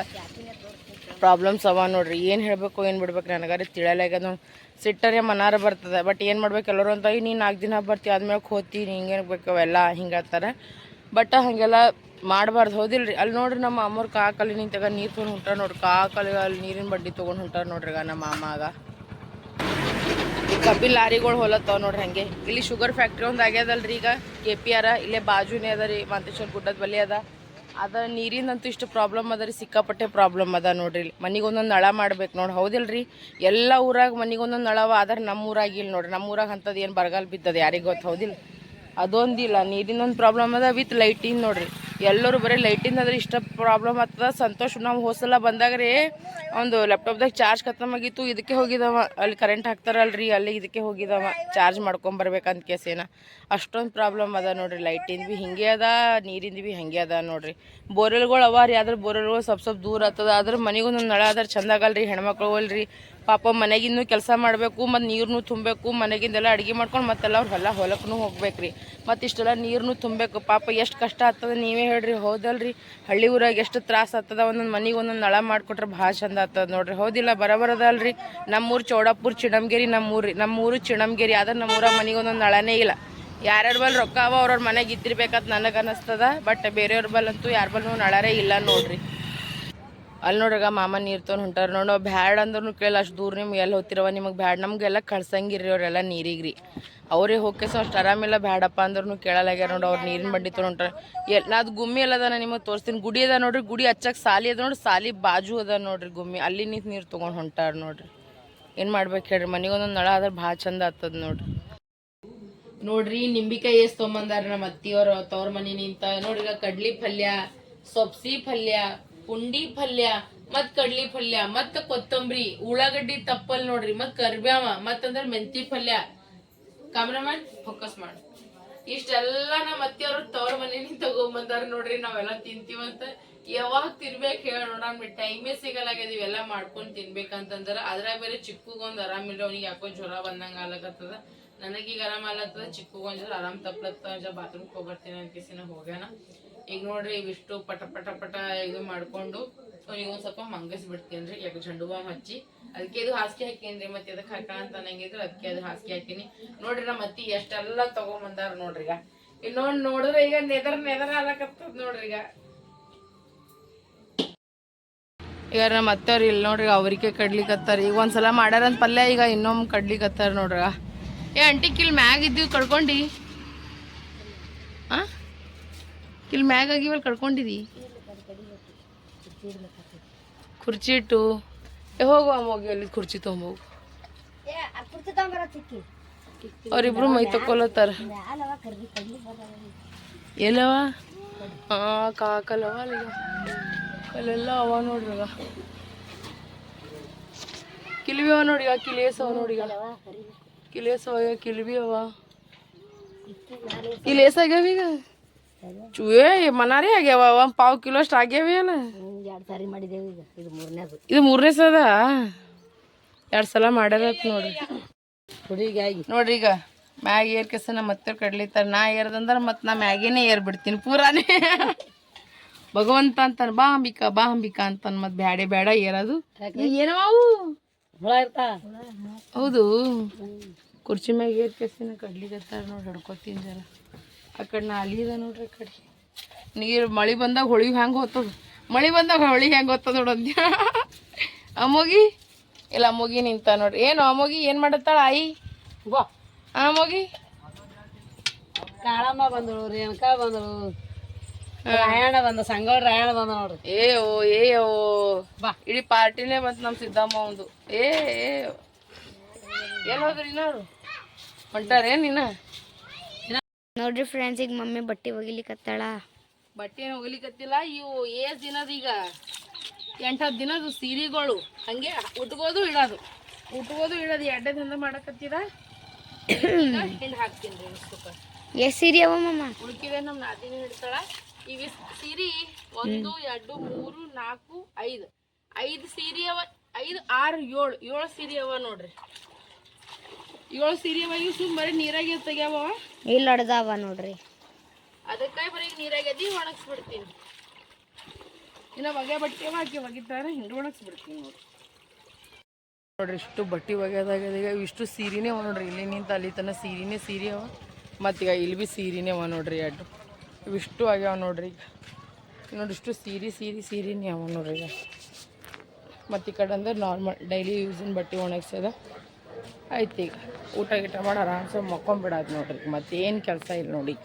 ಪ್ರಾಬ್ಲಮ್ಸ್ ಅವ ನೋಡ್ರಿ. ಏನು ಹೇಳಬೇಕು, ಏನು ಬಿಡ್ಬೇಕು ನನಗಾರೆ ತಿಳಿಯಲಾಗ್ಯದ ನೋಡಿ. ಸಿಟ್ಟರೆ ಮನಾರ ಬರ್ತದೆ. ಬಟ್ ಏನು ಮಾಡ್ಬೇಕು ಎಲ್ಲರೂ ಅಂತ ನೀನು ನಾಲ್ಕು ದಿನ ಬರ್ತಿ, ಆದ್ಮೇಲೆ ಹೋತಿ ಹಿಂಗೆ ಬೇಕು ಅವೆಲ್ಲ, ಹಿಂಗೆ ಹೇಳ್ತಾರೆ. ಬಟ್ ಹಾಗೆಲ್ಲ ಮಾಡಬಾರ್ದು. ಹೋದಿಲ್ರಿ. ಅಲ್ಲಿ ನೋಡ್ರಿ ನಮ್ಮ ಅಮ್ಮವ್ರ ಕಾಕಲ್ಲಿ ನಿಂತಾಗ ನೀರು ತೊಗೊಂಡು ಹೊಂಟಾರ ನೋಡ್ರಿ. ಕಾಕಲ್ಲಿ ಅಲ್ಲಿ ನೀರಿನ ಬಡ್ಡಿ ತೊಗೊಂಡು ಹೊಂಟಾರ ನೋಡ್ರಿ ಈಗ ನಮ್ಮ ಮಾಮಾಗ ಈ ಲಾರಿಗಳು ಹೊಲತ್ತಾವ ನೋಡ್ರಿ ಹಂಗೆ. ಇಲ್ಲಿ ಶುಗರ್ ಫ್ಯಾಕ್ಟ್ರಿ ಒಂದು ಆಗ್ಯದಲ್ರಿ ಈಗ. ಕೆ ಪಿ ಆರ, ಇಲ್ಲೇ ಬಾಜುನೇ ಅದ ರೀ. ಮಂತೇಶ್ವರ ಗುಡ್ಡದ ಬಲಿ ಅದ. ಅದ ನೀರಿಂದಂತೂ ಇಷ್ಟು ಪ್ರಾಬ್ಲಮ್ ಅದ ರೀ, ಸಿಕ್ಕಾಪಟ್ಟೆ ಪ್ರಾಬ್ಲಮ್ ಅದ ನೋಡ್ರಿ ಮನಿಗೆ ಒಂದೊಂದು ನಳ ಮಾಡ್ಬೇಕು ನೋಡಿ, ಹೌದಿಲ್ರಿ? ಎಲ್ಲ ಊರಾಗ ಮನೆಗೊಂದೊಂದು ನಳವ ಆದ್ರೆ ನಮ್ಮ ಊರಾಗಿಲ್ಲ ನೋಡ್ರಿ. ನಮ್ಮ ಊರಾಗ ಅಂಥದ್ದು ಏನು ಬರಗಾಲ ಬಿದ್ದದ ಯಾರಿಗೆ ಗೊತ್ತು ಹೌದಿಲ್ಲ ಅದೊಂದಿಲ್ಲ, ನೀರಿಂದೊಂದು ಪ್ರಾಬ್ಲಮ್ ಅದ ವಿತ್ ಲೈಟಿಂಗ್ ನೋಡ್ರಿ. ಎಲ್ಲರೂ ಬರೀ ಲೈಟಿಂದ ಅಂದ್ರೆ ಇಷ್ಟ ಪ್ರಾಬ್ಲಮ್ ಆಗ್ತದ, ಸಂತೋಷ್ ನಾವು ಹೋಸಲ ಬಂದಾಗ ರೀ ಒಂದು ಲ್ಯಾಪ್ಟಾಪ್ದಾಗ ಚಾರ್ಜ್ ಆಗಿತ್ತು, ಇದಕ್ಕೆ ಹೋಗಿದವ. ಅಲ್ಲಿ ಕರೆಂಟ್ ಹಾಕ್ತಾರಲ್ರಿ, ಅಲ್ಲಿ ಇದಕ್ಕೆ ಹೋಗಿದವ. ಚಾರ್ಜ್ ಮಾಡ್ಕೊಂಬರ್ಬೇಕಂತ ಕೇಸೇನ ಅಷ್ಟೊಂದು ಪ್ರಾಬ್ಲಮ್ ಅದ ನೋಡ್ರಿ ಲೈಟಿಂದ ಭೀ ಹಿಂಗೆ ಅದ, ನೀರಿಂದ ಭೀ ಹಂಗೆ ಅದ ನೋಡ್ರಿ. ಬೋರ್ವೆಲ್ಗಳು ಅವ ರೀ, ಆದ್ರೆ ಬೋರ್ವೆಲ್ಗಳು ಸ್ವಲ್ಪ ಸ್ವಲ್ಪ ದೂರ ಆಗ್ತದ, ಆದ್ರೆ ಮನೆಗೊಂದೊಂದು ನಳ ಆದ್ರೆ ಚಂದ ಆಗಲ್ರಿ, ಹೆಣ್ಮಕ್ಳು ಅಲ್ರಿ ಪಾಪ ಮನೆಗಿನ್ನೂ ಕೆಲಸ ಮಾಡಬೇಕು, ಮತ್ತು ನೀರನ್ನು ತುಂಬಬೇಕು, ಮನೆಗಿಂದೆಲ್ಲ ಅಡುಗೆ ಮಾಡ್ಕೊಂಡು ಮತ್ತೆಲ್ಲ ಅವ್ರು ಹೊಲ ಹೊಲಕ್ಕೂ ಹೋಗ್ಬೇಕು ರೀ ಮತ್ತು ಇಷ್ಟೆಲ್ಲ ನೀರನ್ನು ತುಂಬಬೇಕು. ಪಾಪ ಎಷ್ಟು ಕಷ್ಟ ಆಗ್ತದೆ ನೀವೇ ಹೇಳ್ರಿ, ಹೌದಲ್ರಿ? ಹಳ್ಳಿ ಊರಾಗ ಎಷ್ಟು ತ್ರಾಸ ಆಗ್ತದ, ಒಂದೊಂದು ಮನೆಗೆ ಒಂದೊಂದು ನಳ ಮಾಡಿಕೊಟ್ರೆ ಭಾಳ ಚಂದ ಆಗ್ತದೆ ನೋಡ್ರಿ. ಹೌದಿಲ್ಲ, ಬರಬರದಲ್ರಿ? ನಮ್ಮೂರು ಚೌಡಾಪುರ ಚಿಣಮ್ಗೇರಿ ನಮ್ಮೂರು ರೀ ನಮ್ಮೂರು ಚಿಣಮ್ಗೇರಿ ಆದ್ರೆ ನಮ್ಮೂರ ಮನೆಗೆ ಒಂದೊಂದು ನಳನೇ ಇಲ್ಲ. ಯಾರ್ಯಾರ ಬಲ್ ರೊಕ್ಕ ಅವ ಅವ್ರವ್ರ ಮನೆಗೆ ಇದ್ದಿರ್ಬೇಕಂತ ನನಗೆ ಅನ್ನಿಸ್ತದ ಬಟ್ ಬೇರೆಯವ್ರ ಬಲ್ ಅಂತೂ ಯಾರ ಬಲ್ ನಳರೇ ಇಲ್ಲ ನೋಡ್ರಿ. ಅಲ್ಲಿ ನೋಡ್ರಾಗ ಮಾಮ ನೀರು ತೊಗೊಂಡು ಹೊಂಟಾರ ನೋಡೋ ಬ್ಯಾಡ ಬ್ಯಾಡ್ ಅಂದ್ರೂ ಕೇಳಿ ಅಷ್ಟು ದೂರ ನಿಮ್ಗೆ ಎಲ್ಲಿ ಹೋಗ್ತಿರವ? ನಿಮಗೆ ಬ್ಯಾಡ್, ನಮಗೆಲ್ಲ ಕಳ್ಸಂಗಿರ್ರಿ ಅವರೆಲ್ಲ ನೀರಿಗೆ ರೀ ಅವರೇ ಹೋಗ್ಕೆ ಸೊ ಅಷ್ಟು ಆರಾಮಿಲ್ಲ ಬ್ಯಾಡಪ್ಪ ಅಂದ್ರೂ ಕೇಳಲಾಗ್ಯಾರ ನೋಡಿ ಅವ್ರು ನೀರಿನ ಬಂಡಿ ತೊಗೊಂಡು ಹೊಂಟಾರ. ಎಲ್ಲ ಅದು ಗುಮ್ಮಿ ಅಲ್ಲದ ನಿಮಗೆ ತೋರಿಸ್ತೀನಿ. ಗುಡಿ ಅದ ನೋಡ್ರಿ, ಗುಡಿ ಹಚ್ಚಕ್ಕೆ ಸಾಲಿ ಅದ ನೋಡ್ರಿ, ಸಾಲಿ ಬಾಜು ಅದ ನೋಡ್ರಿ ಗುಮ್ಮಿ. ಅಲ್ಲಿ ನಿಂತು ನೀರು ತೊಗೊಂಡು ಹೊಂಟಾರ ನೋಡ್ರಿ. ಏನು ಮಾಡ್ಬೇಕು ಹೇಳ್ರಿ, ಮನೆಗೆ ಒಂದೊಂದು ನಳ ಆದ್ರೆ ಭಾಳ ಚಂದ ಆಗ್ತದ ನೋಡ್ರಿ. ನೋಡ್ರಿ, ನಿಂಬಿಕಾಯಿ ಎಷ್ಟು ತೊಗೊಂಬಂದಾರ ನಮ್ಮ ಅತ್ತಿಯವರು, ತವ್ರ ಮನೆ ನಿಂತ. ನೋಡ್ರಿ ಕಡ್ಲಿ ಪಲ್ಯ, ಸೊಪ್ಸಿ ಪಲ್ಯ ಪುಂಡಿ ಪಲ್ಯ ಮತ್ ಕಡ್ಲಿ ಪಲ್ಯ ಮತ್ ಕೊತ್ತಂಬರಿ, ಉಳ್ಳಾಗಡ್ಡಿ ತಪ್ಪಲ್ ನೋಡ್ರಿ ಮತ್ ಕರ್ಬ್ಯಾವ ಮತ್ತಂದ್ರ ಮೆಂತಿ ಪಲ್ಯ. ಕಾಮ್ರಾಮನ್ ಫೋಕಸ್ ಮಾಡು. ಇಷ್ಟೆಲ್ಲ ನಮ್ಮ ಅತ್ತಿಯವ್ರ ತವ್ರ ಮನೇಲಿ ತಗೊಂಬಂದಾರ ನೋಡ್ರಿ, ನಾವೆಲ್ಲ ತಿಂತೀವಂತ ಯಾವಾಗ ತಿನ್ಬೇಕು ಹೇಳ ನೋಡ ಟೈಮೇ ಸಿಗಲಾಗ್ಯದ ಇವೆಲ್ಲ ಮಾಡ್ಕೊಂಡ್ ತಿನ್ಬೇಕಂತಂದ್ರ ಅದ್ರಾಗ ಬೇರೆ ಚಿಕ್ಕಗೊಂದ್ ಆರಾಮಿಲ್ಲ ಅವ್ನಿಗೆ ಯಾಕೋ ಜ್ವರ ಬಂದಂಗ ಆಗ್ಲಕತ್ತದ. ನನಗೀಗ ಆರಾಮ ಆಗತ್ತದ ಚಿಕ್ಕ ಒಂಚೂರು ಆರಾಮ್ ತಪ್ಲತ್ತ ಬಾತ್ರೂಮ್ ಹೋಗ್ಬರ್ತೀನಿ ಅಂತ ಕಿಸಿನ ಹೋಗ್ಯಾನ. ಈಗ ನೋಡ್ರಿ ಇವಿಷ್ಟು ಪಟ ಪಟ ಪಟ ಇದು ಮಾಡ್ಕೊಂಡು ಒಂದ್ ಸ್ವಲ್ಪ ಮಂಗಸ್ ಬಿಡ್ತೀನಿ ಯಾಕೆ ಚಂಡು ಬಾಂಬ್ ಹಚ್ಚಿ. ಅದಕ್ಕೆ ಇದು ಹಾಸಿಗೆ ಹಾಕೇನ್ರಿ. ಮತ್ತೆ ಅದಕ್ಕೆ ಹಾಕ ಅಂತ ಅನ್ನಂಗಿದ್ರು, ಅದಕ್ಕೆ ಅದು ಹಾಸಿಗೆ ಹಾಕಿನಿ. ನೋಡ್ರಿ, ನಮ್ಮ ಅತ್ತಿ ಎಷ್ಟೆಲ್ಲ ತಗೊಂಬಂದಾರ ನೋಡ್ರಿ ಈಗ. ಇನ್ನೊಂದು ನೋಡಿದ್ರೆ ಈಗ ನೆದರ್ ನೆದರ್ ಆಲಕತ್ತದ ನೋಡ್ರಿ ಈಗ. ಈಗ ನಮ್ಮ ಅತ್ತೆಯವ್ರು ಇಲ್ಲಿ ನೋಡ್ರಿ, ಅವ್ರಿಗೆ ಕಡ್ಲಿಕತ್ತಾರ ಈಗ ಒಂದ್ಸಲ ಮಾಡ್ಯಾರಂತ ಪಲ್ಯ, ಈಗ ಇನ್ನೊಮ್ಮೆ ಕಡ್ಲಿಕತ್ತಾರ ನೋಡ್ರಿ ಏ ಅಂಟಿ ಕಿಲ್ ಮ್ಯಾಗ ಇದ್ದೀವಿ, ಕಡ್ಕೊಂಡಿ. ಆ? ಕಿಲ್ ಮ್ಯಾಗ ಆಗಿವಲ್ ಕಡ್ಕೊಂಡಿದಿ? ಕುರ್ಚಿ ಇಟ್ಟು. ಹೋಗು ಅಮ್ಮ, ಹೋಗಿ ಅಲ್ಲಿ ಕುರ್ಚಿ ತೊಗೊಂಬೋಗು. ಅವರಿಬ್ರು ಮೈ ತಕೊಲತ್ತಾರ ಎಲ್ಲವ? ಹಾ ಕಾಕಲ್ಲವ ಅಲ್ಲಿಗ. ಕಲ್ಲೆಲ್ಲ ಅವ ನೋಡ್ರಿ ಈಗ ಕಿಲ್ವಿ ಅವ ನೋಡಿ ಕಿಲೇಸ್ ಅವ ನೋಡಿ ಕಿಲೇಸ್ ಅವ, ಕಿಲ್ವಿ ಅವ. ಕಿಲೇಸ್ ಆಗ್ಯಾವ ಚುವೇ ಮನಾರೇ ಆಗ್ಯಾವ ಒಂದ್ ಪಾವ್ ಕಿಲೋ ಅಷ್ಟು ಆಗ್ಯಾವ ಅಲ್ಲ ಎರಡು ಸಾರಿ ಈಗ ಇದು ಮೂರನೇದು. ಇದು ಮೂರನೇ ಸದ? ಎರಡು ಸಲ ಮಾಡ್ಯಾರ ನೋಡ್ರಿ. ಹುಡುಗಿ ನೋಡ್ರಿ ಈಗ ಮ್ಯಾಗ ಏರ್ ಕೆಸ ನಮ್ಮ ಮತ್ತೆ ಕಡ್ಲಿತಾರ. ನಾ ಏರ್ದಂದ್ರ ಮತ್ ನಾ ಮ್ಯಾಗೇನೆ ಏರ್ ಬಿಡ್ತೀನಿ ಪೂರಾನೇ. ಭಗವಂತ ಅಂತಾನ ಬಾ ಅಂಬಿಕಾ ಬಾ ಅಂಬಿಕಾ ಅಂತಾನ ಮತ್ ಬ್ಯಾಡೆ ಬ್ಯಾಡ ಏರೋದು. ಏನವ ಅವು ಹುಳ ಇರ್ತಾ? ಹೌದು. ಕುರ್ಚಿ ಮ್ಯಾಗ ಏರ್ ಕೆಸಿನ ಕಡ್ಲಿಕತ್ತಾರ ನೋಡಿ ಹಿಡ್ಕೊತೀನಿ ಜರ. ಆ ಕಡೆ ನಾಲಿ ಇದೆ ನೋಡ್ರಿ ಕಡೆ. ನೀರು ಮಳೆ ಬಂದಾಗ ಹೊಳಿ ಹೆಂಗೆ ಹೋಗ್ತದ ಮಳೆ ಬಂದಾಗ ಹೊಳಿ ಹೆಂಗೆ ಹೋಗ್ತದ ನೋಡಂದ್ಯ ಅಮ್ಮೋಗಿ ಇಲ್ಲ ಅಮ್ಮೋಗಿ ನಿಂತ ನೋಡ್ರಿ. ಏನು ಅಮ್ಮೋಗಿ ಏನು ಮಾಡತ್ತಾಳ ಆಯಿ? ಬಾ. ಅಮ್ಮೋಗಿ ಕಾಳಮ್ಮ ಬಂದಳು ರೇಣುಕಾ ಬಂದಳು. ರಾಯಣ್ಣ ಬಂದ ಸಂಗೋಳ ರಾಯಣ್ಣ ಬಂದ ನೋಡ್ರಿ. ಏ ಓ ಏ ಓ. ಬಾ. ಇಡೀ ಪಾರ್ಟಿನೇ ಬಂತು ನಮ್ಮ ಸಿದ್ದಮ್ಮ ಒಂದು ಏ ಏ ಎಲ್ಲಿ ಹೋದ್ರಿ ಇನ್ನೋರು ಹೊಂಟಾರೇನ್ ನೀನ ನೋಡ್ರಿ ಫ್ರೆಂಡ್ಸ್ ಈಗ ಮಮ್ಮಿ ಬಟ್ಟೆ ಒಗಿಲಿಕತ್ತಾಳ. ಬಟ್ಟೆ ಏನು ಕತ್ತಿಲ್ಲ ಇವು ಏಸ್ ದಿನದ ಈಗ ಎಂಟು ಹತ್ತು ದಿನದ ಸೀರೆಗಳು. ಹಂಗೆ ಉಟ್ಕೋದು ಇಡೋದು. ಉಟ್ಕೋದು ಇಡೋದು ಎರಡೇ ದಿನ ಮಾಡಕತ್ತೀರ ಹಿಂಡ್ ಹಾಕ್ತೀನಿ ರೀ ಎಷ್ಟು ಸೀರೆ ಅವ ಮಮ್ಮ? ಉಳ್ಕಿದೆ ನಮ್ಮ ನಾದಿನಿ ಹಿಡ್ತಾಳ. ಈಗ ಸೀರೆ ಒಂದು ಎರಡು ಮೂರು ನಾಲ್ಕು ಐದು. ಐದು ಸೀರೆ ಅವ ಐದು ಆರು ಏಳು. ಏಳು ಸೀರೆ ಅವ ನೋಡ್ರಿ. ಏಳು ಸೀರೆ ಇವು ಸುಮ್ ಬರೀ ನೀರಾಗೆ ತೆಗ್ಯಾವ? ಇಲ್ಲಿ ಹೊಡೆದವ ನೋಡ್ರಿ. ಅದಕ್ಕೆ ಬರೀ ನೀರಾಗೆ ಅದಿ ಒಣಗಿಸ್ಬಿಡ್ತೀನಿ. ಇನ್ನು ಒಗೆ ಬಟ್ಟೆ ಹಾಕಿ ಒಗಿತಾರೆ ಹಿಂಗೆ ಒಣಗಿಸ್ಬಿಡ್ತೀನಿ ನೋಡ್ರಿ. ನೋಡ್ರಿ ಇಷ್ಟು ಬಟ್ಟೆ ಒಗೆದಾಗ ಈಗ ಇಷ್ಟು ಸೀರೆನೇ ಅವ ನೋಡ್ರಿ. ಇಲ್ಲಿ ನಿಂತ ಅಲ್ಲಿ ತನ ಸೀರೆನೇ ಸೀರೆ ಅವ. ಮತ್ತೀಗ ಇಲ್ಲಿ ಬಿ ಸೀರೆನೇ ಅವ ನೋಡ್ರಿ ಎರಡು. ಇವಿಷ್ಟು ಆಗ್ಯಾವ ನೋಡ್ರಿ ಈಗ. ಈಗ ನೋಡ್ರಿ ಇಷ್ಟು ಸೀರೆ ಸೀರೆ ಸೀರೆನೇ ಅವ ನೋಡ್ರಿ ಈಗ. ಮತ್ತು ಈ ಕಡೆ ಅಂದ್ರೆ ನಾರ್ಮಲ್ ಡೈಲಿ ಯೂಸಿನ ಬಟ್ಟೆ ಒಣಗ್ಸದ ಆಯ್ತು ಈಗ ಊಟ ಗೀಟ ಮಾಡಿ ಆರಾಮ್ಸೆ ಮಕ್ಕೊಂಬಿಡೋದು ನೋಡ್ರಿ. ಮತ್ತೇನು ಕೆಲಸ ಇಲ್ಲ ನೋಡಿ.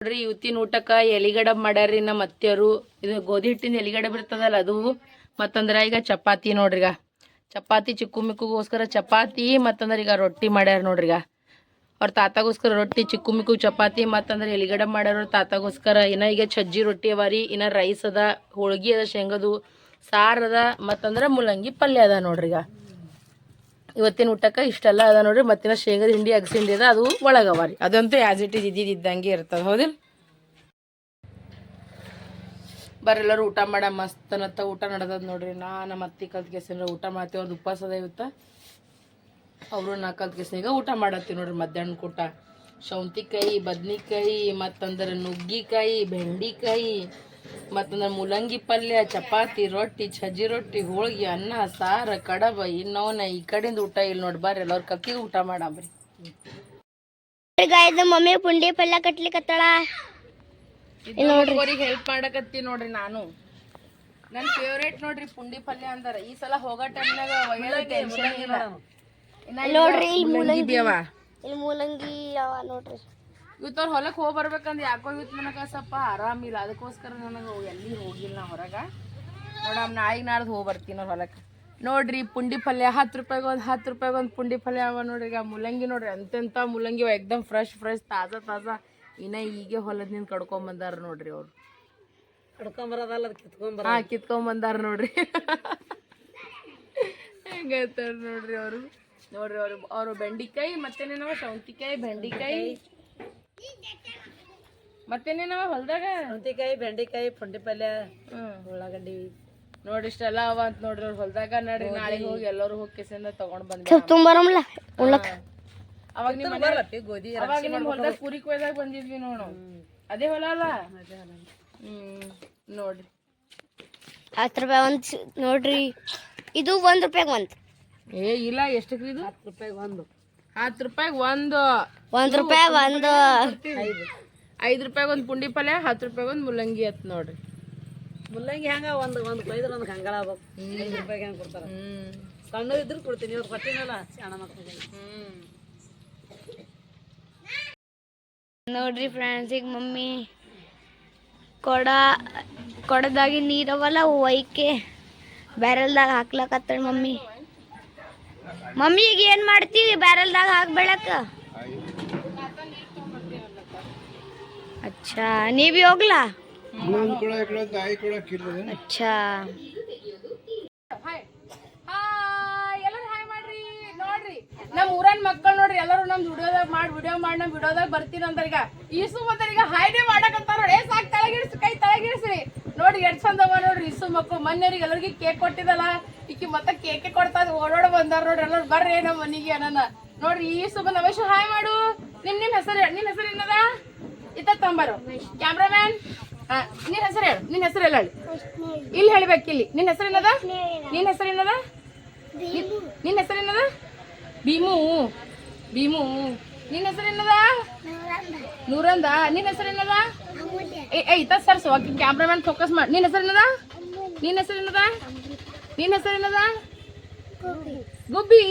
ನೋಡ್ರಿ, ಇವತ್ತಿನ ಊಟಕ್ಕೆ ಎಲಿಗಡ ಮಾಡ್ಯಾರ್ರಿ ನಮ್ಮ ಅತ್ತೆಯವರು. ಇದು ಗೋಧಿ ಹಿಟ್ಟಿನ ಎಲಿಗಡೆ ಬಿರ್ತದಲ್ಲ ಅದು. ಮತ್ತಂದ್ರೆ ಈಗ ಚಪಾತಿ ನೋಡ್ರಿಗ. ಚಪಾತಿ ಚಿಕ್ಕು ಮಿಕ್ಕುಗೋಸ್ಕರ ಚಪಾತಿ, ಮತ್ತಂದ್ರೆ ಈಗ ರೊಟ್ಟಿ ಮಾಡ್ಯಾರ ನೋಡ್ರಿಗ. ಅವ್ರ ತಾತಗೋಸ್ಕರ ರೊಟ್ಟಿ, ಚಿಕ್ಕು ಮಿಕ್ಕು ಚಪಾತಿ, ಮತ್ತಂದ್ರೆ ಎಲಿಗಡೆ ಮಾಡ್ಯಾರ ತಾತಗೋಸ್ಕರ. ಇನ್ನ ಈಗ ಸಜ್ಜಿ ರೊಟ್ಟಿ ಅವ ರೀ. ಇನ್ನ ರೈಸ್ ಅದ, ಹೋಳ್ಗಿ ಅದ, ಶೇಂಗದು ಸಾರದ ಮತ್ತಂದ್ರೆ ಮುಲ್ಲಂಗಿ ಪಲ್ಯ ಅದ ನೋಡ್ರಿಗ. ಇವತ್ತಿನ ಊಟಕ್ಕೆ ಇಷ್ಟೆಲ್ಲ ಅದ ನೋಡ್ರಿ, ಮತ್ತಿನ ಶೇಂಗದ ಹಿಂಡಿ, ಅಗಸಿ ಹಿಂಡಿ ಅದ, ಅದು ಒಳಗವ ರೀ. ಅದಂತೂ ಆ್ಯಸ್ ಇಟ್ ಇಸ್ ಇದ್ದಿದ್ದು ಇದ್ದಂಗೆ ಇರ್ತದೆ ಹೌದಿಲ್ಲ ಬರೆಲ್ಲರೂ ಊಟ ಮಾಡ ಮಸ್ತ್ ಅನ್ನತ್ತ ಊಟ ನಡೆದದ ನೋಡ್ರಿ. ನಾ ನಮ್ಮ ಅತ್ತಿ ಕಲ್ತ್ ಕೇಸಿನ ಊಟ ಮಾಡ್ತೀವಿ ಅವ್ರದ್ದು ಉಪವಾಸ ಅದ ಇವತ್ತು. ಅವರು ನಾ ಕಲ್ತ್ ಕೇಸಿನ ಈಗ ಊಟ ಮಾಡತ್ತೀವಿ ನೋಡ್ರಿ, ಮಧ್ಯಾಹ್ನ ಊಟ ಶೌಂತಿಕಾಯಿ, ಬದ್ನಿಕಾಯಿ, ಮತ್ತಂದ್ರೆ ನುಗ್ಗಿಕಾಯಿ, ಬೆಂಡಿಕಾಯಿ ಮತ್ತಂದ್ರೆ ಮೂಲಂಗಿ ಪಲ್ಯ ಚಪಾತಿ ರೊಟ್ಟಿ ಸಜ್ಜಿ ರೊಟ್ಟಿ ಹೋಳ್ಗಿ ಅನ್ನ ಸಾರ ಕಡಬ ಇನ್ನವನ ಈ ಕಡೆಯಿಂದ ಊಟ ಇಲ್ಲಿ ನೋಡಿ ಬರ್ರಿ ಎಲ್ಲರ ಕಕ್ಕಿಗೆ ಊಟ ಮಾಡಾಮ್ರಿ ಗಾಯದ ಮಮ್ಮಿ ಪುಂಡಿ ಪಲ್ಯ ಕಟ್ಲಿಕತ್ತಾಳ ಅವ್ರಿಗೆ ಹೆಲ್ಪ್ ಮಾಡಕತ್ತಿ ನೋಡ್ರಿ ನಾನು. ನನ್ನ ಫೇವ್ರೇಟ್ ನೋಡ್ರಿ ಪುಂಡಿ ಪಲ್ಯ ಅಂದಾರ. ಈ ಸಲ ಹೋಗೋ ಟೈಮ್ನಾಗ ಟೆನ್ಷನ್ ಇಲ್ಲ. ನೋಡ್ರಿ ಇಲ್ಲಿ ಮುಲಂಗಿ ಇಲ್ಲಿ ಮೂಲಂಗಿ ಅವ ನೋಡ್ರಿ. ಇವತ್ತು ಅವ್ರ ಹೊಲಕ್ಕೆ ಹೋಗಿ ಬರ್ಬೇಕಂದ್ ಯಾಕೋ ಇವತ್ತು ನನಗೆ ಸ್ವಲ್ಪ ಆರಾಮಿಲ್ಲ ಅದಕ್ಕೋಸ್ಕರ ನನಗೆ ಎಲ್ಲಿ ಹೋಗಿಲ್ಲ ನಾ ಹೊರಗೆ. ನೋಡಮ್ ನಾಯಿಗೆ ನಾಡ್ದು ಹೋಗಿ ಬರ್ತೀನಿ ಅವ್ರು ಹೊಲಕ್ಕೆ ನೋಡ್ರಿ ಪುಂಡಿ ಪಲ್ಯ ಹತ್ತು ರೂಪಾಯಿಗೆ ಒಂದು ಹತ್ತು ರೂಪಾಯಿಗೆ ಒಂದು ಪುಂಡಿ ಪಲ್ಯ ಅವ ನೋಡ್ರಿ. ಈಗ ಮುಲ್ಲಂಗಿ ನೋಡ್ರಿ ಮುಲ್ಲಂಗಿ ಅವ ಎಕ್ದಮ್ ಫ್ರೆಶ್ ಫ್ರೆಶ್ ತಾಜಾ ತಾಜಾ. ಇನ್ನ ಈಗೆ ಹೊಲದಿಂದ ಕಡ್ಕೊಂಬಂದಾರ ನೋಡ್ರಿ ಅವ್ರು. ಕಡ್ಕೊಂಬರೋದಲ್ಲ ಅದು ಕಿತ್ಕೊಂಬರ ಹಾ ಕಿತ್ಕೊಂಬಂದಾರ ನೋಡ್ರಿ. ಹೆಂಗೈತಾರ ನೋಡ್ರಿ ಅವರು. ನೋಡ್ರಿ ಅವ್ರು ಅವರು ಬೆಂಡಿಕಾಯಿ ಮತ್ತೇನೇನವ ಸೌಂತಿಕಾಯಿ ಬೆಂಡಿಕಾಯಿ. ಮತ್ತೇನೇನವ ಹೊಲ್ದಾಗ? ಸೌತೆಕಾಯಿ ಬೆಂಡೆಕಾಯಿ ಪುಂಡಿ ಪಲ್ಯ ಹ್ಮ್. ಉಳ್ಳಾಗಡ್ಡಿ. ನೋಡಿ ಇಷ್ಟೆಲ್ಲ ಅವ ಅಂತ ನೋಡ್ರಿ ಅವ್ರ ಹೊಲ್ದಾಗ ನಡ್ರಿ ನಾಳೆ ಹೋಗಿ ಎಲ್ಲರೂ ಹೋಗಿ ಕಿಸಿಂದ ತಗೊಂಡ್ ಬಂದ್ವಿ ತುಂಬರಮ್ಲ ಉಳ್ಳಕ್ ಅವಾಗ ನಿಮ್ಮ ಗೋಧಿ ಅವಾಗ ನಿಮ್ಮ ಹೊಲ್ದಾಗ ಕುರಿ ಕೊಯ್ದಾಗ ಬಂದಿದ್ವಿ ನೋಡು ಅದೇ ಹೊಲ ಅಲ್ಲ? ಹ್ಮ್ ನೋಡ್ರಿ. ಹತ್ತು ರೂಪಾಯಿ ಒಂದು ನೋಡ್ರಿ. ಇದು ಒಂದು ರೂಪಾಯಿಗೆ ಒಂದು. ಏ ಇಲ್ಲ ಎಷ್ಟಕ್ರಿ ಇದು? ಹತ್ತು ರೂಪಾಯಿಗೆ ಒಂದು. ಹತ್ತು ರೂಪಾಯಿಗೆ ಒಂದು. ಒಂದು ರೂಪಾಯಿ ಒಂದು. ಐದು ರೂಪಾಯಿಗೆ ಒಂದು ಪುಂಡಿ ಪಲ್ಯ ಹತ್ತು ರೂಪಾಯಿಗೆ ಒಂದು ಮುಲ್ಲಂಗಿ ಅತ್ ನೋಡ್ರಿ. ಮುಲ್ಲಂಗಿ ಹೆಂಗ? ಒಂದು ಒಂದು ಕೊಯ್ದ್ರೆ ಒಂದು ಕಂಗಳ ಆಗ್ಬೇಕು ಐದು ರೂಪಾಯಿಗೆ ಹೆಂಗೆ ಕೊಡ್ತಾರೆ? ಹ್ಮ್. ಸಣ್ಣ ಇದ್ರು ಕೊಡ್ತೀನಿ ಇವ್ರು ಕೊಟ್ಟಿನಲ್ಲ ಶಾಣ ಮಕ್ಕಳಿಗೆ ಹ್ಮ್. ನೋಡ್ರಿ ಫ್ರೆಂಡ್ಸ್ ಈಗ ಮಮ್ಮಿ ಕೊಡ ಕೊಡದಾಗಿ ನೀರವಲ್ಲ ಒಯ್ಕೆ ಬ್ಯಾರಲ್ದಾಗ ಹಾಕ್ಲಕತ್ತಾಳ ಮಮ್ಮಿ. ಮಮ್ಮಿ ಈಗ ಏನು ಮಾಡ್ತೀವಿ? ಬ್ಯಾರಲ್ದಾಗ ಹಾಕ್ಬೇಳಕ್ಕ ನೀ ನೀವು ಹೋಗ್ಲಾ? ಅಚ್ಛಾ ನಮ್ ಊರನ್ ಮಕ್ಕಳು ನೋಡ್ರಿ ಎಲ್ಲರೂ ನಮ್ಮ ವಿಡಿಯೋದಾಗ ಮಾಡಿ ವಿಡಿಯೋ ಮಾಡಿ ನಮ್ ವಿಡಿಯೋದಾಗ ಬರ್ತೀನಿ ಅಂತ ಈಗ ಈಸು ಮತ್ತೆ ಈಗ ಹಾಯ್ದೆ ಮಾಡಕಂತಾರ ನೋಡಿ ಸಾಕ್ ತಳಗಿಡ್ಸಿ ಕೈ ತಳಗಿಡ್ಸ್ರಿ ನೋಡಿ ಎಷ್ಟ್ ಚಂದ ನೋಡ್ರಿ ಇಸು ಮಕ್ಕಳು ಮೊನ್ನೆರಿಗೆ ಎಲ್ಲರಿಗೆ ಕೇಕ್ ಕೊಟ್ಟಿದಲ್ಲ ಈಕಿ ಮತ್ತೆ ಕೇಕೆ ಕೊಡ್ತಾ ಓಡೋಡ ಬಂದಾರ ನೋಡ್ರಿ ಎಲ್ಲರೂ ಬರ್ರಿ ನಮ್ಮ ಮನಿಗೆ ಅನ್ನ ನೋಡ್ರಿ ಈಸು ಬಂದ ಅವಶ್ಯ ಹಾಯ್ ಮಾಡು. ನಿಮ್ ನಿಮ್ ಹೆಸರು ನಿನ್ ಹೆಸರು ಏನದ? ಇತ್ತ ತಂಬರು. ಕ್ಯಾಮ್ರಾಮ್ಯಾನ್? ನಿನ್ ಹೆಸರು ಹೇಳು ನಿನ್ ಹೆಸರು ಎಲ್ಲ ಹೇಳಿ. ಇಲ್ಲಿ ಹೇಳ್ಬೇಕು ಇಲ್ಲಿ. ನಿನ್ ಹೆಸರು ಏನದ? ನಿನ್ ಹೆಸರು ಏನದ? ನಿನ್ ಹೆಸರು ಏನದ? ಭೀಮು. ಭೀಮು. ನಿನ್ ಹೆಸರು ಏನದ? ನೂರಂದ. ನಿನ್ ಹೆಸರು ಏನದ? ಏ ಸರ್ ಇತ್ತ ಸರ್ಸ್. ಕ್ಯಾಮ್ರಾಮನ್ ಫೋಕಸ್ ಮಾಡಿ. ನಿನ್ನ ಹೆಸರು ನಿನ್ನ ನಿನ್ ಹೆಸರು ಏನದ? ನಿನ್ ಹೆಸರು ಏನದ? ಗುಬ್ಬಿ.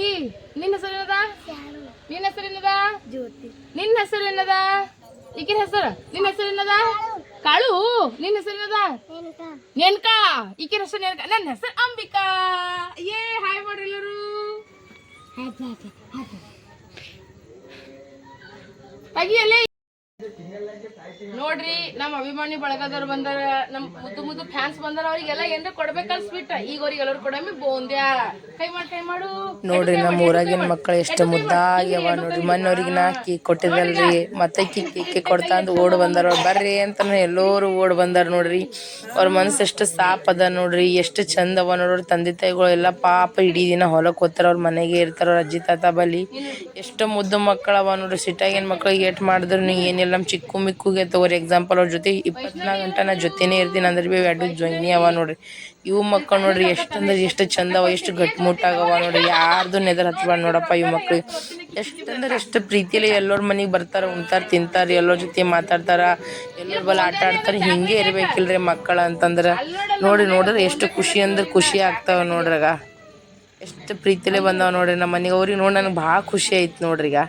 ನಿನ್ನ ಹೆಸರು ಏನದ? ನಿನ್ನ ಹೆಸರು ಏನದ? ನಿನ್ನ ಹೆಸರು ಏನದ? ಈಗಿನ ಹೆಸರು? ನಿನ್ನ ಹೆಸರು ಏನದ? ಕಾಳು. ನಿನ್ನ ಹೆಸರು ಏನದ? ನೆನ್ಕಾ. ಈಕಿನ ಹೆಸರು ನೆನ್ಕಾ. ನನ್ನ ಹೆಸರು ಅಂಬಿಕಾ. ಏ ಹಾಯ್ ಮಾಡ್ರಿ ಎಲ್ಲರೂ. ಅಗಿಯಲ್ಲೇ ನೋಡ್ರಿ ನಮ್ಮ ಅಭಿಮಾನಿ ಬಳಗದವ್ರು ಬಂದಾರ ನಮ್ ಮುದ್ದು ಮುದ್ದು ಫ್ಯಾನ್ಸ್ ಬಂದಾರ ಅವ್ರಿಗೆಲ್ಲ ಏನ್ರ ಕೊಡ್ಬೇಕಲ್ ಸ್ವೀಟ್ ಈಗ ಅವ್ರಿಗೆ ಎಲ್ಲರೂ ಕೊಡಮಿ ಬೋಂದ್ಯಾ. ಕೈ ಮಾಡ್ ಕೈ ಮಾಡು. ನೋಡ್ರಿ ನಮ್ಮ ಊರಾಗಿನ ಮಕ್ಕಳು ಎಷ್ಟು ಮುದ್ದಾಗ್ಯವ ನೋಡ್ರಿ ಮೊನ್ನವ್ರಿಗೆ ನಾ ಕೇಕ್ ಕೊಟ್ಟಿದ್ದಲ್ರಿ ಮತ್ತೆ ಕಿ ಕೇಕ್ ಕೊಡ್ತಾ ಅಂತ ಓಡ್ ಬಂದಾರ ಬರ್ರಿ ಅಂತ ಎಲ್ಲರೂ ಓಡ್ ಬಂದಾರ ನೋಡ್ರಿ. ಅವ್ರ ಮನಸ್ಸು ಎಷ್ಟು ಸಾಪ್ ಅದ ನೋಡ್ರಿ ಎಷ್ಟು ಚಂದ ಅವ ನೋಡ್ರಿ. ತಂದೆ ತಾಯಿಗಳು ಎಲ್ಲ ಪಾಪ ಇಡೀ ದಿನ ಹೊಲಕ್ ಹೋಗ್ತಾರ ಅವ್ರ ಮನೆಗೆ ಇರ್ತಾರ ಅವ್ರ ಅಜ್ಜಿ ತಾತ ಬಲಿ ಎಷ್ಟು ಮುದ್ದು ಮಕ್ಕಳವ ನೋಡ್ರಿ ಸಿಟ್ಟಾಗಿನ ಮಕ್ಳಿಗೆ ಏಟ್ ಮಾಡಿದ್ರು ಏನಿಲ್ಲ ನಮ್ಮ ಚಿಕ್ಕು ಮಿಕ್ಕುಗೆ ತಗೋರಿ. ಎಕ್ಸಾಂಪಲ್ ಅವ್ರ ಜೊತೆ ಇಪ್ಪತ್ನಾಲ್ಕು ಗಂಟೆ ನಾ ಜೊತೆನೇ ಇರ್ತೀನಿ. ಅಂದ್ರೆ ಭೀ ಎರಡು ಜೊಯ್ನಿ ಅವ ನೋಡ್ರಿ. ಇವು ಮಕ್ಕಳು ನೋಡ್ರಿ ಎಷ್ಟಂದ್ರೆ ಎಷ್ಟು ಚಂದ ಅವ, ಎಷ್ಟು ಗಟ್ಮುಟ್ಟಾಗವ ನೋಡ್ರಿ. ಯಾರ್ದು ನೆದರ್ ಹತ್ಬಾರ್ದು ನೋಡಪ್ಪ ಇವ್ ಮಕ್ಳು. ಎಷ್ಟಂದ್ರೆ ಎಷ್ಟು ಪ್ರೀತಿಲಿ ಎಲ್ಲರ ಮನೆಗೆ ಬರ್ತಾರ, ಉಣ್ತಾರೆ, ತಿಂತಾರ, ಎಲ್ಲರ ಜೊತೆ ಮಾತಾಡ್ತಾರ, ಎಲ್ಲರ ಬಲ್ಲ ಆಟ ಆಡ್ತಾರೆ. ಹಿಂಗೆ ಇರ್ಬೇಕಿಲ್ರಿ ಮಕ್ಕಳ ಅಂತಂದ್ರೆ. ನೋಡಿ ನೋಡ್ರಿ ಎಷ್ಟು ಖುಷಿ ಅಂದ್ರೆ ಖುಷಿ ಆಗ್ತಾವ ನೋಡ್ರಾಗ ಎಷ್ಟು ಪ್ರೀತಿಲೇ ಬಂದಾವ ನೋಡ್ರಿ ನಮ್ಮ ಮನೆಗೆ. ಅವ್ರಿಗೆ ನೋಡಿ ನನಗೆ ಭಾಳ ಖುಷಿ ಆಯ್ತು ನೋಡ್ರಿ ಈಗ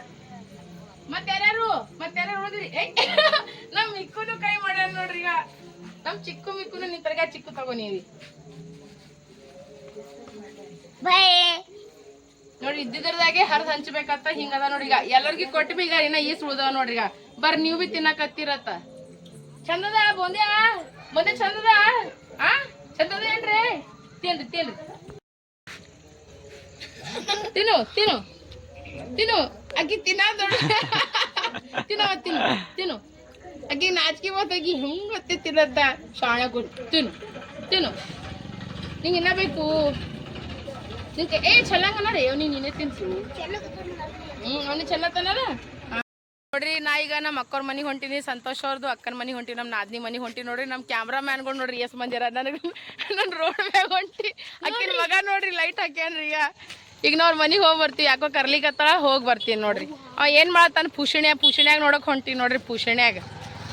ಮತ್ತೆ ಯಾರ್ಯಾರು ಮತ್ತೆ ಯಾರ್ಯಾರು ನೋಡಿದ್ರಿ ಏಯ್, ನಮ್ ಮಿಕ್ಕುನು ಕೈ ಮಾಡ್ಯಾರ ನೋಡ್ರಿ ಈಗ. ನಮ್ ಚಿಕ್ಕು ಮಿಕ್ಕುನು ತರಗ ಚಿಕ್ಕು ತಗೋನೀವಿ ನೋಡ್ರಿ ಇದ್ದಿದ್ರದಾಗೆ ಹರಿದ್ ಹಂಚ್ಬೇಕತ್ತ ಹಿಂಗದ ನೋಡ್ರಿ ಈಗ. ಎಲ್ಲರಿಗೂ ಕೊಟ್ಟು ಈಗ ಇನ್ನ ಈಸ್ ಉಳ್ದವ ನೋಡ್ರಿ ಈಗ. ಬರ್ರಿ ನೀವು ಬಿ ತಿನ್ನಕತ್ತಿರತ್ತ ಚಂದದ ಬೋಂದ್ಯಾ? ಬಂದೆ ಚಂದದ? ಆ? ಚಂದದ ಏನ್ರಿ? ತಿನ್ರಿ ತಿನ್ರಿ ತಿನ್ನು ತಿನ್ನು. ತಿನ್ನು. ಅಕ್ಕಿ ತಿನ್ನೋದ್ ತಿನ್ನವ ತಿನ್ನು ತಿನ್ನು. ಅಕ್ಕಿ ನಾಚಿಕೆ ಹೋಗಿ ಹೆಂಗ್ ಗೊತ್ತೇ ತಿನ್ನತ್ತ? ಶಾಣ ಕೊಟ್ಟು ತಿನ್ನು ತಿನ್ನು. ನಿಂಗೆ ಇನ್ನ ಬೇಕು? ನಿಂಗೆ ಏ ಚಲ್ಲಂಗನ ನೋಡಿ ನೀನು ನಿನ್ನೆ ತಿನ್ಸು. ಹ್ಞೂ ಅವನು ಚೆಲ್ಲತ್ತನಲ್ಲ? ನೋಡ್ರಿ, ನಾ ಈಗ ನಮ್ಮ ಅಕ್ಕವ್ರ ಮನೆಗೆ ಹೊಂಟಿನಿ, ಸಂತೋಷ್ ಅವ್ರದ್ದು ಅಕ್ಕನ ಮನೆಗೆ ಹೊಂಟಿ ನಮ್ಮ ನಾದ್ನಿ ಮನೆಗೆ ಹೊಂಟಿ ನೋಡ್ರಿ, ನಮ್ಮ ಕ್ಯಾಮ್ರಾ ಮ್ಯಾನ್ಗಳು ನೋಡ್ರಿ, ಎಸ್ ಮಂದಿರ ನನಗೆ ನನ್ನ ರೋಡ್ ಮ್ಯಾಗ ಹೊಂಟಿ ಅಕ್ಕಿನ ಮಗ ನೋಡ್ರಿ ಲೈಟ್ ಹಾಕ್ಯಾನ್ರಿ ಈಗ. ಈಗ ನಾವು ಮನೆಗೆ ಹೋಗಿ ಬರ್ತೀವಿ ಯಾಕೋ ಕರ್ಲಿಕತ್ತಳ ಹೋಗಿ ಬರ್ತೀನಿ ನೋಡ್ರಿ. ಅವ ಏನು ಮಾಡತ್ತಾನ? ಪುಷಣ್ಯ ಪುಷಣ್ಯಾಗ ನೋಡಕ್ ಹೊಂಟೀವಿ ನೋಡ್ರಿ ಪುಷಣ್ಯಾಗ.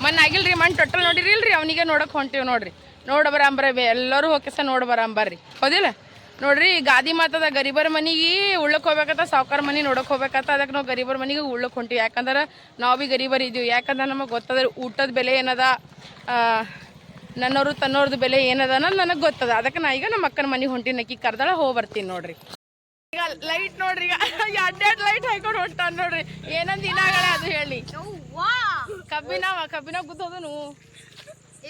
ಮನ್ ಆಗಿಲ್ರಿ ಮಣ್ಣು ಟೊಟ್ಟಲ್ ನೋಡಿರಿ ಇಲ್ರಿ ಅವನಿಗೆ ನೋಡಕ್ ಹೊಂಟೀವಿ ನೋಡ್ರಿ. ನೋಡ ಬರಂಬ್ರ ಎಲ್ಲರೂ ಹೋಗಿಸ ನೋಡಬರ ಬರಂಬರ್ರಿ ಹೌದಿಲ್ಲ? ನೋಡ್ರಿ ಗಾದಿ ಮಾತದ ಗರಿಬರ ಮನಿಗೆ ಉಳ್ಳಕ್ಕೆ ಹೋಗ್ಬೇಕತ್ತ ಸಾವುಕಾರ ಮನಿ ನೋಡಕ್ಕೆ ಹೋಗ್ಬೇಕತ್ತ ಅದಕ್ಕೆ ನಾವು ಗರೀಬರ ಮನಿಗೆ ಉಳ್ಳಕ್ಕೆ ಹೊಂಟಿವಿ. ಯಾಕಂದ್ರೆ ನಾವು ಬಿ ಗರಿಬರ್ ಇದೀವಿ. ಯಾಕಂದ್ರೆ ನಮಗೆ ಗೊತ್ತದ ಊಟದ ಬೆಲೆ ಏನದ? ಆ, ನನ್ನೋರು ತನ್ನೋರ್ದು ಬೆಲೆ ಏನದ ಅನ್ನೋದು ನನಗೆ ಗೊತ್ತದ. ಅದಕ್ಕೆ ನಾ ಈಗ ನಮ್ಮ ಅಕ್ಕನ ಮನೆಗೆ ಹೊಂಟೀನಿ ಅಕ್ಕಿ ಕರ್ದಳ ಹೋಗಿ ಬರ್ತೀನಿ ನೋಡ್ರಿ. ಈಗ ಲೈಟ್ ನೋಡ್ರಿ ಈಗ ಎರಡೆರಡು ಲೈಟ್ ಹಾಕೊಂಡು ಹೊಂಟಾನ ನೋಡ್ರಿ. ಏನಂದ್ ದಿನಾಗಳ ಅದು ಹೇಳಿ. ಕಬ್ಬಿನ ಕಬ್ಬಿನ ನೀವು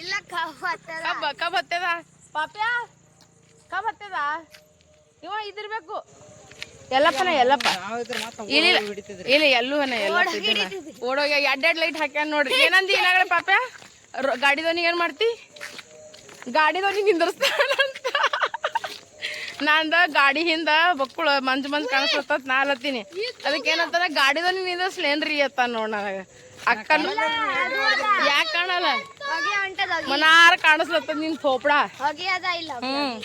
ಇಲ್ಲ ಕಬ್ಬ ಕಬ್ ಹತ್ತದ? ಪಾಪ್ಯಾ ಕಬ್ ಹತ್ತದ? ಇವ ಇದಿರ್ಬೇಕು ಎಲ್ಲಪ್ಪನ ಎಲ್ಲಪ್ಪ. ಇಲ್ಲ ಇಲ್ಲ, ಇಲ್ಲ ಎಲ್ಲೂ ಓಡೋಗ ಎರಡೆರಡು ಲೈಟ್ ಹಾಕ್ಯಾನ ನೋಡ್ರಿ. ಏನಂದ್ ಏನಾಗಲ್ಲ ಪಾಪ್ಯಾ? ಗಾಡಿದೋನಿಗೆ ಗಾಡಿದವನಿಗೆ ಏನ್ ಮಾಡ್ತಿ? ಗಾಡಿದವನಿಗೆ ನಿಂದಿರ್ಸ್ತಾನಂತ. ನಾಂದ ಗಾಡಿ ಹಿಂದ ಬಕ್ಕುಳ ಮಂಜು ಮಂಜು ಕಾಣಿಸ್ಲತ್ತ ನಾ ಅಲತ್ತೀನಿ ಅದಕ್ಕೆ ಏನಂತಾರ ಗಾಡಿದ ನಿಂದಿಸ್ಲೇನ್ರಿ ಅತ್ತ ನೋಡ ನನಗ. ಅಕ್ಕ ಯಾಕೆ ಕಾಣಲ್ಲ? ಮನಾರ ಕಾಣಿಸ್ಲತ್ತ ನಿನ್ ಥೋಪಡ ಹ್ಮ್.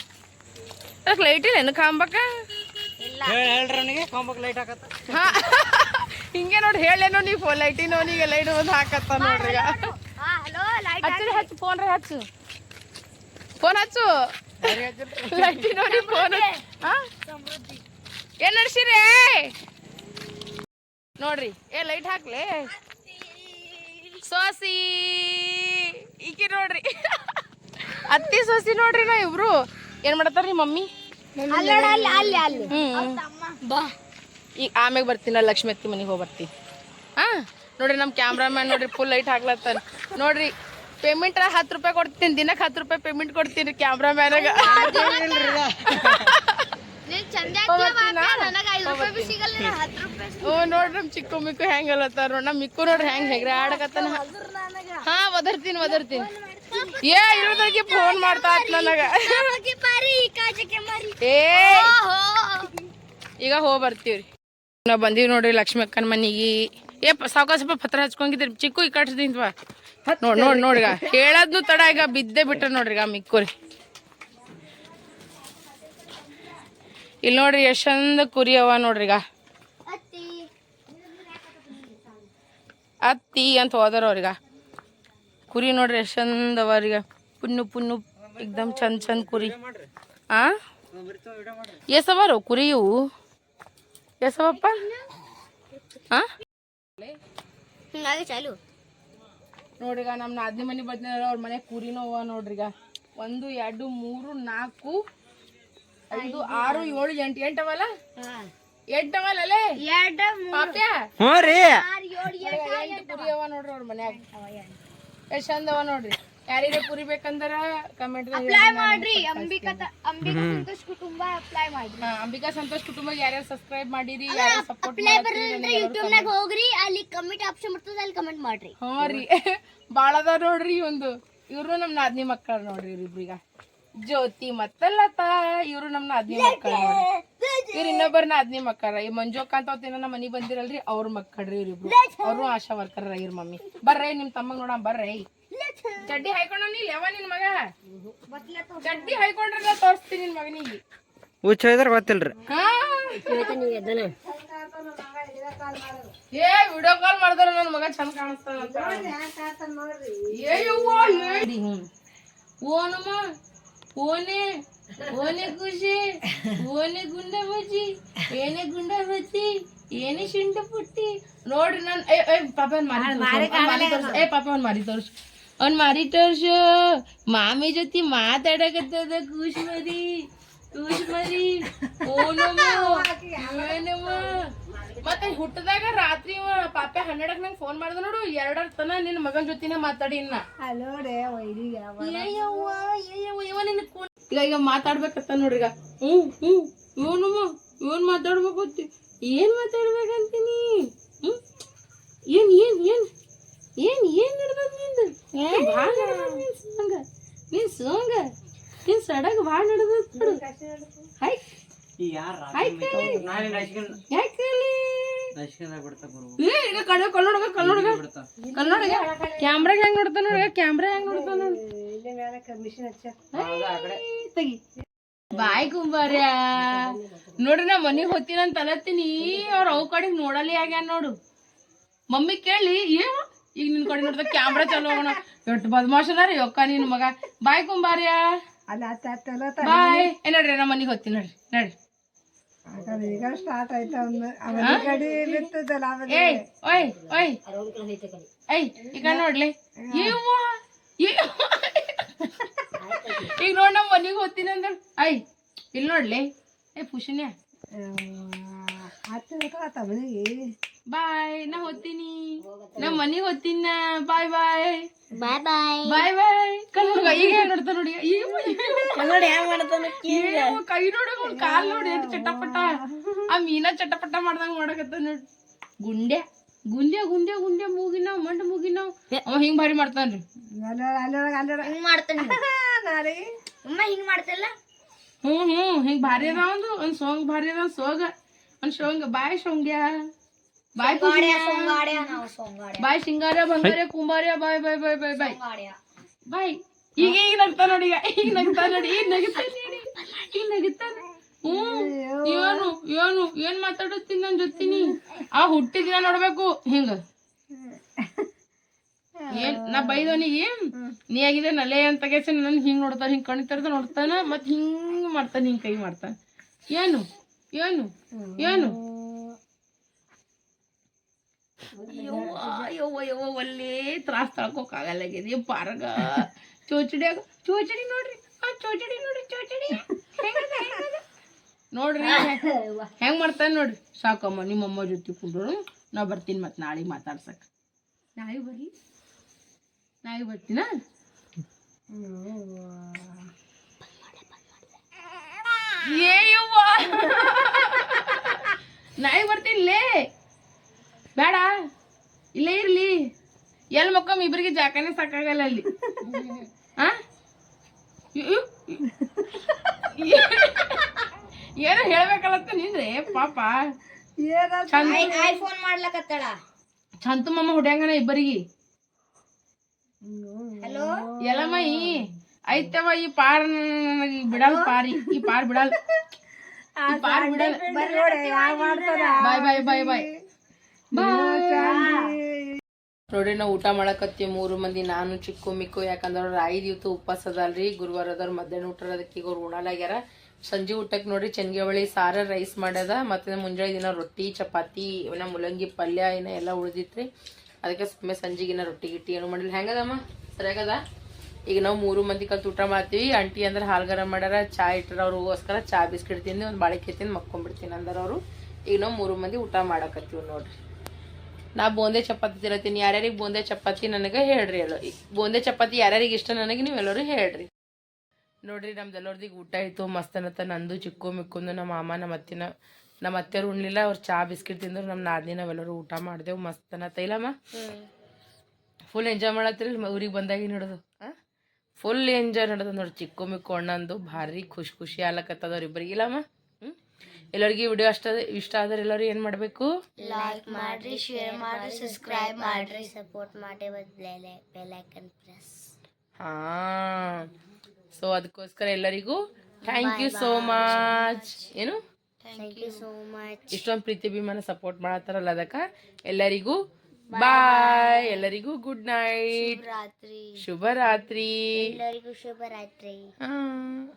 ಅದಕ್ಕೆ ಲೈಟ್ ಇಲ್ಲ ಏನು ಕಾಂಬಕ್ಕ ಹೇಳ್ರಿ ಅವನಿಗೆ ಕೊಂಬಕ್ ಲೈಟ್ ಹಾಕತ್ತ. ಹಾ. ಹಿಂಗೆ ನೋಡಿ ಹೇಳೇನೋ ನೀ ಫೋನ್ ಲೈಟಿನೋ ನೀಗ ಲೈಟ್ ಒಂದು ಹಾಕತ್ತ ನೋಡ್ರಿ. ಈಗ ಹಚ್ಚರಿ ಹಚ್ಚು ಫೋನ್ ರೀ ಹಚ್ಚು. ಫೋನ್ ಹಚ್ಚು. ಲೈಟಿ ನೋಡಿ ಫೋನ್ ಏನ್ ನಡ್ಸಿರಿ? ನೋಡ್ರಿ ಏ ಲೈಟ್ ಹಾಕ್ಲೇ? ಸೋಸಿ ಈಕಿ ನೋಡ್ರಿ. ಅತ್ತಿ ಸೋಸಿ ನೋಡ್ರಿ ನಾ ಇಬ್ರು. ಏನ್ ಮಾಡತ್ತಾರ ಮಮ್ಮಿ? ಹ್ಮ್. ಈಗ ಆಮ್ಯಾಗ ಬರ್ತೀನಿ ಲಕ್ಷ್ಮಿ ಅತ್ತಿ ಮನೆಗೆ ಹೋಗಿ ಬರ್ತೀನಿ. ಹಾ? ನೋಡ್ರಿ ನಮ್ಮ ಕ್ಯಾಮ್ರಾಮ್ಯಾನ್ ನೋಡ್ರಿ ಫುಲ್ ಲೈಟ್ ಹಾಕ್ಲತ್ತಾನ. ನೋಡ್ರಿ ಪೇಮೆಂಟ್ ಹತ್ತು ರೂಪಾಯಿ ಕೊಡ್ತೀನಿ ದಿನಕ್ಕೆ ಹತ್ತು ರೂಪಾಯಿ ಪೇಮೆಂಟ್ ಕೊಡ್ತೀನಿ ಕ್ಯಾಮ್ರಾ ಕ್ಯಾಮ್ರಾಮ್ಯಾನಾಗ ಓ ನೋಡ್ರಿ ನಮ್ಮ ಚಿಕ್ಕು ಮಿಕ್ಕು ಹೆಂಗ್ ಅಲ್ಲತ್ತಾರ ನೋಡ್ ನಮ್ಮ ಮಿಕ್ಕು ನೋಡ್ರಿ ಹೆಂಗ್ ಹೆಗ್ರ ಆಡಕತ್ತಾನ. ಹಾ ಒದರ್ತೀನಿ ಒದರ್ತೀನಿ. ಏ ಇರೋದಕ್ಕೆ ಫೋನ್ ಮಾಡ್ತಾ ಇತ್ತು ನನಗ. ಏ. ಈಗ ಹೋಗಿ ಬರ್ತೀವ್ರಿ. ನಾವು ಬಂದೀವಿ ನೋಡ್ರಿ ಲಕ್ಷ್ಮಿ ಅಕ್ಕನ ಮನಿಗೆ. ಏ ಪ- ಸಾವ್ಕಾಶ ಸ್ವಲ್ಪ ಪತ್ರ ಹಚ್ಕೊಂಡಿದ್ರಿ. ಚಿಕ್ಕು ಈ ಕಟ್ಸ್ದಿಂತ್ವಾ ನೋಡ್ ನೋಡ್ ನೋಡ್ರಿಗ ಕೇಳದ್ನು ಹೇಳದ್ನು ತಡ ಈಗ ಬಿದ್ದೆ ಬಿಟ್ರ ನೋಡ್ರಿಗ ಈಗ ಮಿಕ್ಕುರಿ. ಇಲ್ಲಿ ನೋಡ್ರಿ ಎಷ್ಟ್ ಚಂದ ಕುರಿ ಅವ ನೋಡ್ರಿಗ ಈಗ. ಅತ್ತಿ. ಅಂತ ಹೋದಾರ ಅವ್ರಿಗ ಕುರಿ ನೋಡ್ರಿ ಎಷ್ಟೊಂದು ಅವ ಅವ್ರೀಗ ಪುನ್ನು ಪುನ್ನು ಎಕ್ದಮ್ ಚಂದ್ ಚಂದ್ ಕುರಿ. ಆ? ಎಸವರು ಕುರಿ ಇವು ಎಸವಪ್ಪ ಹಾ ಚಾಲು. ನೋಡ್ರಿಗ ನಮ್ಮ ನಾದ್ನಿ ಮನೆ ಬದ್ನೇ ಅವ್ರ ಮನೆ ಕುರಿನೋ ಅವ ನೋಡ್ರಿಗ. ಒಂದು ಎರಡು ಮೂರು ನಾಲ್ಕು ಐದು ಆರು ಏಳು ಎಂಟು. ಎಂಟು ಅವಲ್ಲ ಎಂಟು ಅವಲ್ಲೇ ಪಾಪ್ಯ ಎಂಟು ಕುರಿ ಅವ ನೋಡ್ರಿ ಅವ್ರ ಮನ್ಯಾಗ. ಎಷ್ಟ್ ಚಂದವ ನೋಡ್ರಿ. ಯಾರಿಗೆ ಪುರಿ ಬೇಕಂದ್ರ ಕಮೆಂಟ್ ಮಾಡ್ರಿ. ಅಂಬಿಕಾ ಅಂಬಿಕಾ ಸಂತೋಷ್ ಕುಟುಂಬ ಅಪ್ಲೈ ಮಾಡ್ರಿ. ಅಂಬಿಕಾ ಸಂತೋಷ್ ಕುಟುಂಬ ಯಾರ್ಯಾರು ಸಬ್ಸ್ಕ್ರೈಬ್ ಮಾಡಿರಿ ಯಾರ್ಯಾರು ಸಪೋರ್ಟ್ ಯೂಟ್ಯೂಬ್ ನಾಗ ಹೋಗ್ರಿ ಅಲ್ಲಿ ಕಮೆಂಟ್ ಆಪ್ಷನ್ ಬರ್ತದ ಅಲ್ಲಿ ಕಮೆಂಟ್ ಮಾಡ್ರಿ. ಹ್ಞೂ ರೀ. ಭಾಳ ಅದ ನೋಡ್ರಿ ಒಂದು ಇವ್ರು ನಮ್ಮ ನಾದ್ನಿ ಮಕ್ಕಳು ನೋಡ್ರಿ ಇವ್ರಿಬ್ರೀಗ ಜ್ಯೋತಿ ಮತ್ತ ಲತಾ ಇವ್ರು ನಮ್ಮ ನಾದ್ನಿ ಮಕ್ಕಳು ನೋಡ್ರಿ. ಇವ್ರು ಇನ್ನೊಬ್ಬರ ನಾದ್ನಿ ಮಕ್ಕಳ ಈ ಮಂಜೋಕ ಅಂತ ಅವತ್ತಿನ ನಮ್ಮ ಮನಿ ಬಂದಿರಲ್ರಿ ಅವ್ರ ಮಕ್ಕಳ್ರಿ ಇವ್ರಿಬ್ರು. ಅವ್ರು ಆಶಾ ವರ್ಕರ್ ಇವ್ರ ಮಮ್ಮಿ. ಬರ್ರಿ ನಿಮ್ ತಮ್ಮಗ್ ನೋಡ ಬರ್ರಿ. ಚಡ್ಡಿ ಹಾಕೊಂಡ ನೀ ಯಾವ ನಿನ್ ಮಗ ಚಡ್ಡಿ ಹಾಕೊಂಡ್ರ ತೋರಿಸ್ತೀನಿ ನಿನ್ ಮಗನಿಗೆ ಹುಚ್ಚ ಹೋಯ್ದ್ರ ಗೊತ್ತಿಲ್ರಿ ಹಾ ಏ ವಿಡಿಯೋ ಕಾಲ್ ಮಾಡಿದ್ರ ನನ್ ಮಗ ಚಂದ ಕಾಣಿಸ್ತಾನ ಓನಮ್ಮ ಓನೆ ಓನೆ ಖುಷಿ ಓನೆ ಗುಂಡ ಬಜ್ಜಿ ಏನೇ ಗುಂಡ ಬಜ್ಜಿ ಏನೇ ಶಿಂಟ ಪುಟ್ಟಿ ನೋಡ್ರಿ ನನ್ ಏ ಏ ಪಾಪ ಅವ್ನ್ ಮಾರಿ ತೋರ್ಸು. ಅವ್ನ್ ಮಾರಿ ತೋರ್ಸು. ಏ ಪಾಪ ಅವ್ನ್ ಮಾರಿ ತೋರ್ಸು ಅವ್ನ್ ಮಾರಿ ತೋರ್ಸು ಮಾಮಿ ಜೊತೆ ಮಾತಾಡಕತ್ತದ ಖುಷ್ ಮರಿ ಖುಷ್ ಮರಿ ಮತ್ತೆ ಹುಟ್ಟದಾಗ ರಾತ್ರಿ ಪಾಪ ಹನ್ನೆರಡಕ್ ನಂಗೆ ಫೋನ್ ಮಾಡ್ದ ನೋಡು ಎರಡರ ತನ ನಿನ್ನ ಮಗನ ಜೊತೆನೆ ಮಾತಾಡಿ ಇನ್ನ. ಈಗ ಈಗ ಮಾತಾಡ್ಬೇಕತ್ತ ನೋಡ್ರಿ ಈಗ. ಹ್ಞೂ ಹ್ಞೂ. ಇವನಮ್ಮ ಇವನ್ ಮಾತಾಡ್ಬೇಕು. ಏನ್ ಮಾತಾಡ್ಬೇಕಂತೀನಿ? ಹ್ಮ್ ಏನ್ ಏನ್ ಏನ್? ನಿಂದು ಭಾಳ ನಿನ್ ಸಾಂಗ ನಿನ್ ಸಾಂಗ ನಿನ್ ಸಡಗ್ ಭಾಳ ನಡ್ದದ ನೋಡು. ಹೈ. ಯಾಕಲ್ಲಿ ಏ ಈಗ ಕಡೆ ಕಲ್ಲೊಡಗ ಕಲ್ಲೊಡಗ ಕಲ್ಲೊಡಗ ಕ್ಯಾಮ್ರಾಗ ಹೆಂಗ್. ನೋಡ್ತಾನ ನೋಡ ಕ್ಯಾಮ್ರಾ ಹೆಂಗ್ ನೋಡ್ತಾನ ತೆಗಿ. ಬಾಯ್ ಕುಂಬಾರ್ಯ. ನೋಡ್ರಿ ನಾ ಮನಿಗ್ ಹೋಗ್ತೀನಿ ಅಂತ ಅಲತ್ತೀನಿ ಅವ್ರ ಅವ್ ಕಡೆಗ್ ನೋಡಲಿ ಆಗ್ಯಾನ ನೋಡು. ಮಮ್ಮಿ ಕೇಳಿ ಏವ ಈಗ ನಿನ್ ಕಡೆ ನೋಡ್ದ ಕ್ಯಾಮ್ರಾ ಚಲೋ ಹೋಗೋಣ ಎಷ್ಟು ಬದ್ಮಾಶನ ರೀ ಅಕ್ಕ ನಿನ್ ಮಗ. ಬಾಯ್ ಕುಂಬಾರ್ಯ. ಬಾಯ್ ಏ ನಡ್ರಿ ನಮ್ಮ ಮನಿಗ್ ಹೋಗ್ತೀನಿ ನಡ್ರಿ ನಡ್ರಿ. ಏಯ್ ಓಯ್ ಓಯ್. ಏಯ್ ಈಗ ನೋಡ್ಲಿ. ಇವ. ಈಗ ನೋಡ್ ನಮ್ಮ ಮನೆಗೆ ಹೋಗ್ತೀನಿ ಅಂದ್ರ ಐ ಇಲ್ಲಿ ನೋಡ್ಲಿ. ಏ ಪುಷಿನ್ಯ ಬಾಯ್ ನಾ ಹೋಗ್ತೀನಿ ನಮ್ ಮನೆಗೆ ಹೋಗ್ತೀನಿ ನಾ ಬಾಯ್ ಬಾಯ್ ಬಾಯ್ ಬಾಯ್ ಬಾಯ್ ಬಾಯ್ ಈಗ ಹೆಂಗ್ ನೋಡ್ತಾ ನೋಡಿ ಅಯ್ಯವ್ವ, ಮಾಡ್ತಾನೆ ಕೈ ನೋಡಿ ಕಾಲ್ ನೋಡಿ ಎಷ್ಟು ಚಟಪಟ ಆ ಮೀನಾ ಚಟಪಟ ಮಾಡ್ದಂಗ ಮಾಡಕತ್ತ ನೋಡಿ ಗುಂಡೆ ಗುಂಡೆ ಗುಂಡೆ ಗುಂಡೆ ಮೂಗಿನ ಮಂಡ್ ಮೂಗಿನ ಅವ ಹಿಂಗ್ ಭಾರಿ ಮಾಡ್ತಾನ್ರಿ ಹಿಂಗ್ ಮಾಡ್ತಾನೆ ಅಮ್ಮ ಹಿಂಗ್ ಮಾಡ್ತಿಲ್ಲ ಹ್ಞೂ ಹ್ಞೂ ಹಿಂಗ್ ಭಾರಿ ಅದ ಒಂದು ಒಂದ್ ಸೋಂಗ್ ಭಾರಿ ಅದ ಸೋಗ ಒಂದ್ ಶೋಂಗ ಬಾಯ್ ಶೋಂಗ್ಯ ಬಾಯ್ ಬಾಯ್ ಸಿಂಗಾರ ಬಂಗಾರ ಕುಂಬಾರ ಬಾಯ್ ಬಾಯ್ ಬಾಯ್ ಬಾಯ್ ಬಾಯ್ ಬಾಯ್ ಈಗ ಈಗ ನಗ್ತಾ ನೋಡಿ ಈಗ ಈಗ ನಗ್ತಾ ನೋಡಿ ಈಗ ನಗುತ್ತಾನೆ ನೋಡಿ ಈಗ ನಗುತ್ತಾನೆ ಹ್ಮ್ ಏನು ಏನು ಏನ್ ಮಾತಾಡುತ್ತೀನಿ ನನ್ ಜೊತಿನಿ? ಆ ಹುಟ್ಟಿದ ದಿನ ನೋಡ್ಬೇಕು ಹಿಂಗ. ಏನ್ ನಾ ಬೈದವನಿಗೆ ನೀ ಆಗಿದೆ ನಲೆ ಅಂತ ಕೇಸ ನನ್ ಹಿಂಗ್ ನೋಡ್ತಾನ ಹಿಂಗ್ ಕಣ್ ತೆರ್ದ ನೋಡ್ತಾನ ಮತ್ ಹಿಂಗ್ ಮಾಡ್ತಾನ ಹಿಂಗ್ ಕೈ ಮಾಡ್ತಾನ. ಏನು? ಏನು? ಏನು? ಯವ್ವ ಯವ್ವ ಯವ್ವ ಒಲ್ಲೇ ತ್ರಾಸ ತಳ್ಕೊಕ್ ಆಗಲ್ಲ ಪಾರಗ. ಚೋಚಡಿಯಾಗ ಚೋಚಡಿ ನೋಡ್ರಿ. ಆ ಚೋಚಡಿ ನೋಡ್ರಿ ಚೋಚಡಿ. ನೋಡ್ರಿ. ಹೆಂಗ್ ಮಾಡ್ತಾನೆ ನೋಡ್ರಿ? ಸಾಕಮ್ಮ ನಿಮ್ಮಮ್ಮ ಜೊತೆ ಕುಂಡ್ರು ನಾ ಬರ್ತೀನಿ ಮತ್ತೆ ನಾಳೆ ಮಾತಾಡ್ಸಕ್. ನಾಳೆ ಬರ್ರಿ ನಾಳೆ ಬರ್ತೀನ? ಏ ನಾಯಿ ಬರ್ತೀನಿ ಲೇ. ಬೇಡ. ಇಲ್ಲೇ ಇರ್ಲಿ. ಎಲ್ಲಿ ಮಕ್ಕಮ್ ಇಬ್ಬರಿಗೆ ಜಾಕನೇ ಸಾಕಾಗಲ್ಲ ಅಲ್ಲಿ. ಆ? ಏನೋ ಹೇಳ್ಬೇಕಲ್ಲತ್ತ ನಿಂದ್ರೆ? ಪಾಪ. ಚಂದ ಫೋನ್ ಮಾಡ್ಲಕತ್ತಳ. ಚಂತು ಮಮ್ಮ ಹುಡ್ಯಾಂಗನ ಇಬ್ಬರಿಗೆ. ಹಲೋ? ಎಲ್ಲಮ್ಮ ಈ ಐತವ ಈ ಪಾರ್ ನನಗೆ ಬಿಡಲ್ ಪಾರಿ. ಈ ಪಾರ್ ಬಿಡಲ್. ಪಾರ್ ಬಿಡಲ್. ಬಾಯ್ ಬಾಯ್ ಬಾಯ್ ಬಾಯ್. ನೋಡ್ರಿ, ನಾವು ಊಟ ಮಾಡಕತ್ತೀವಿ ಮೂರು ಮಂದಿ, ನಾನು, ಚಿಕ್ಕು, ಮಿಕ್ಕು. ಯಾಕಂದ್ರೆ ಅವ್ರ ಐದು ಇವತ್ತು ಉಪವಾಸ ಅದಲ್ರಿ ಗುರುವಾರದವ್ರು ಮಧ್ಯಾಹ್ನ ಊಟ ಅದಕ್ಕೆ ಈಗ ಅವ್ರು ಉಣಲಾಗ್ಯಾರ ಸಂಜೆ ಊಟಕ್ಕೆ ನೋಡ್ರಿ ಚೆನ್ಗೆ ಸಾರ, ರೈಸ್ ಮಾಡ್ಯದ. ಮತ್ತೆ ಮುಂಜಾನೆ ದಿನ ರೊಟ್ಟಿ, ಚಪಾತಿ, ಇವನ ಮುಲಂಗಿ ಪಲ್ಯ ಏನ ಎಲ್ಲ ಉಳಿದಿತ್ರಿ. ಅದಕ್ಕೆ ಸುಮ್ಮನೆ ಸಂಜೆಗಿನ ರೊಟ್ಟಿ, ಗಿಟ್ಟಿ ಏನು ಮಾಡಿಲ್ಲ. ಹೆಂಗದಮ್ಮ? ಸರಿಯಾಗದ? ಈಗ ನಾವು ಮೂರು ಮಂದಿ ಕಲ್ತು ಊಟ ಮಾಡ್ತೀವಿ. ಆಂಟಿ ಅಂದ್ರೆ ಹಾಲು ಗರಂ ಮಾಡ್ಯಾರ, ಚಾ ಇಟ್ಟರೆ ಅವ್ರಿಗೋಸ್ಕರ ಚಾ, ಬಿಸ್ಕಿಟ್ ತಿಂದು, ಒಂದು ಬಾಳಿಕೆ ತಿಂದು ಮಕ್ಕೊಂಡ್ಬಿಡ್ತೀನಿ ಅಂದ್ರೆ ಅವರು. ಈಗ ನಾವು ಮೂರು ಮಂದಿ ಊಟ ಮಾಡಕತ್ತೀವಿ ನೋಡ್ರಿ. ನಾ ಬೋಂದೆ ಚಪಾತಿ ತಿನ್ನತ್ತೀನಿ ಯಾರ್ಯಾರಿಗೆ ಬೋಂದೆ ಚಪಾತಿ ನನಗೆ ಹೇಳ್ರಿ ಹೇಳು ಬೂಂದೆ ಚಪಾತಿ ಯಾರ್ಯಾರಿಗೆ ಇಷ್ಟ ನನಗೆ ನೀವು ಎಲ್ಲರೂ ಹೇಳ್ರಿ. ನೋಡ್ರಿ ನಮ್ದು ಎಲ್ಲರದಿಗೆ ಊಟ ಆಯಿತು ಮಸ್ತ್ ಅನ್ನತ್ತ ನಂದು ಚಿಕ್ಕು ಮಿಕ್ಕೊಂದು, ನಮ್ಮ ಮಾಮ, ನಮ್ಮ ಅತ್ತಿನ, ನಮ್ಮ ಅತ್ತೆಯವ್ರು ಉಣ್ಲಿಲ್ಲ, ಅವ್ರು ಚಾ, ಬಿಸ್ಕಿಟ್ ತಿಂದ್ರು ನಮ್ಮ ನಾದಿನಿ ನಾವೆಲ್ಲರೂ ಊಟ ಮಾಡಿದೆವು ಮಸ್ತ್ ಅನ್ನತ್ತ ಇಲ್ಲಮ್ಮ? ಫುಲ್ ಎಂಜಾಯ್ ಮಾಡತ್ತಿರಿ ಊರಿಗೆ ಬಂದಾಗಿ ನೋಡೋದು ಫುಲ್ ಎಂಜಾಯ್ ನಡೆದ ನೋಡಿ ಚಿಕ್ಕು ಮಿಕ್ಕು ಅಣ್ಣಂದು ಭಾರಿ ಖುಷಿ ಖುಷಿ ಆಲಕತ್ತದವ್ರು ಇಬ್ಬರಿಗೆ ಇಲ್ಲಮ್ಮ? ಎಲ್ಲರಿಗೆ ವಿಡಿಯೋ ಅಷ್ಟ ಇಷ್ಟ ಆದ್ರೆ ಎಲ್ಲರೂ ಏನು ಮಾಡಬೇಕು? ಲೈಕ್ ಮಾಡ್ರಿ ಶೇರ್ ಮಾಡ್ರಿ ಸಬ್ಸ್ಕ್ರೈಬ್ ಮಾಡ್ರಿ ಸಪೋರ್ಟ್ ಮಾಡಿ ಬೆಲ್ ಐಕನ್ ಪ್ರೆಸ್ ಹಾಂ. ಸೊ ಅದಕ್ಕೋಸ್ಕರ ಎಲ್ಲರಿಗೂ ಥ್ಯಾಂಕ್ ಯು ಸೋ ಮಚ್ ಏನು? ಥ್ಯಾಂಕ್ ಯು ಸೋ ಮಚ್ ಇಷ್ಟೊಂದು ಪ್ರೀತಿ ಅಭಿಮಾನ ಸಪೋರ್ಟ್ ಮಾಡತ್ತಾರಲ್ಲ ಅದಕ್ಕೆ? ಎಲ್ಲರಿಗೂ ಬಾಯ್ ಎಲ್ಲರಿಗೂ ಗುಡ್ ನೈಟ್ ರಾತ್ರಿ ಶುಭರಾತ್ರಿ. ಎಲ್ಲರಿಗೂ ಶುಭರಾತ್ರಿ. ಹಾಂ.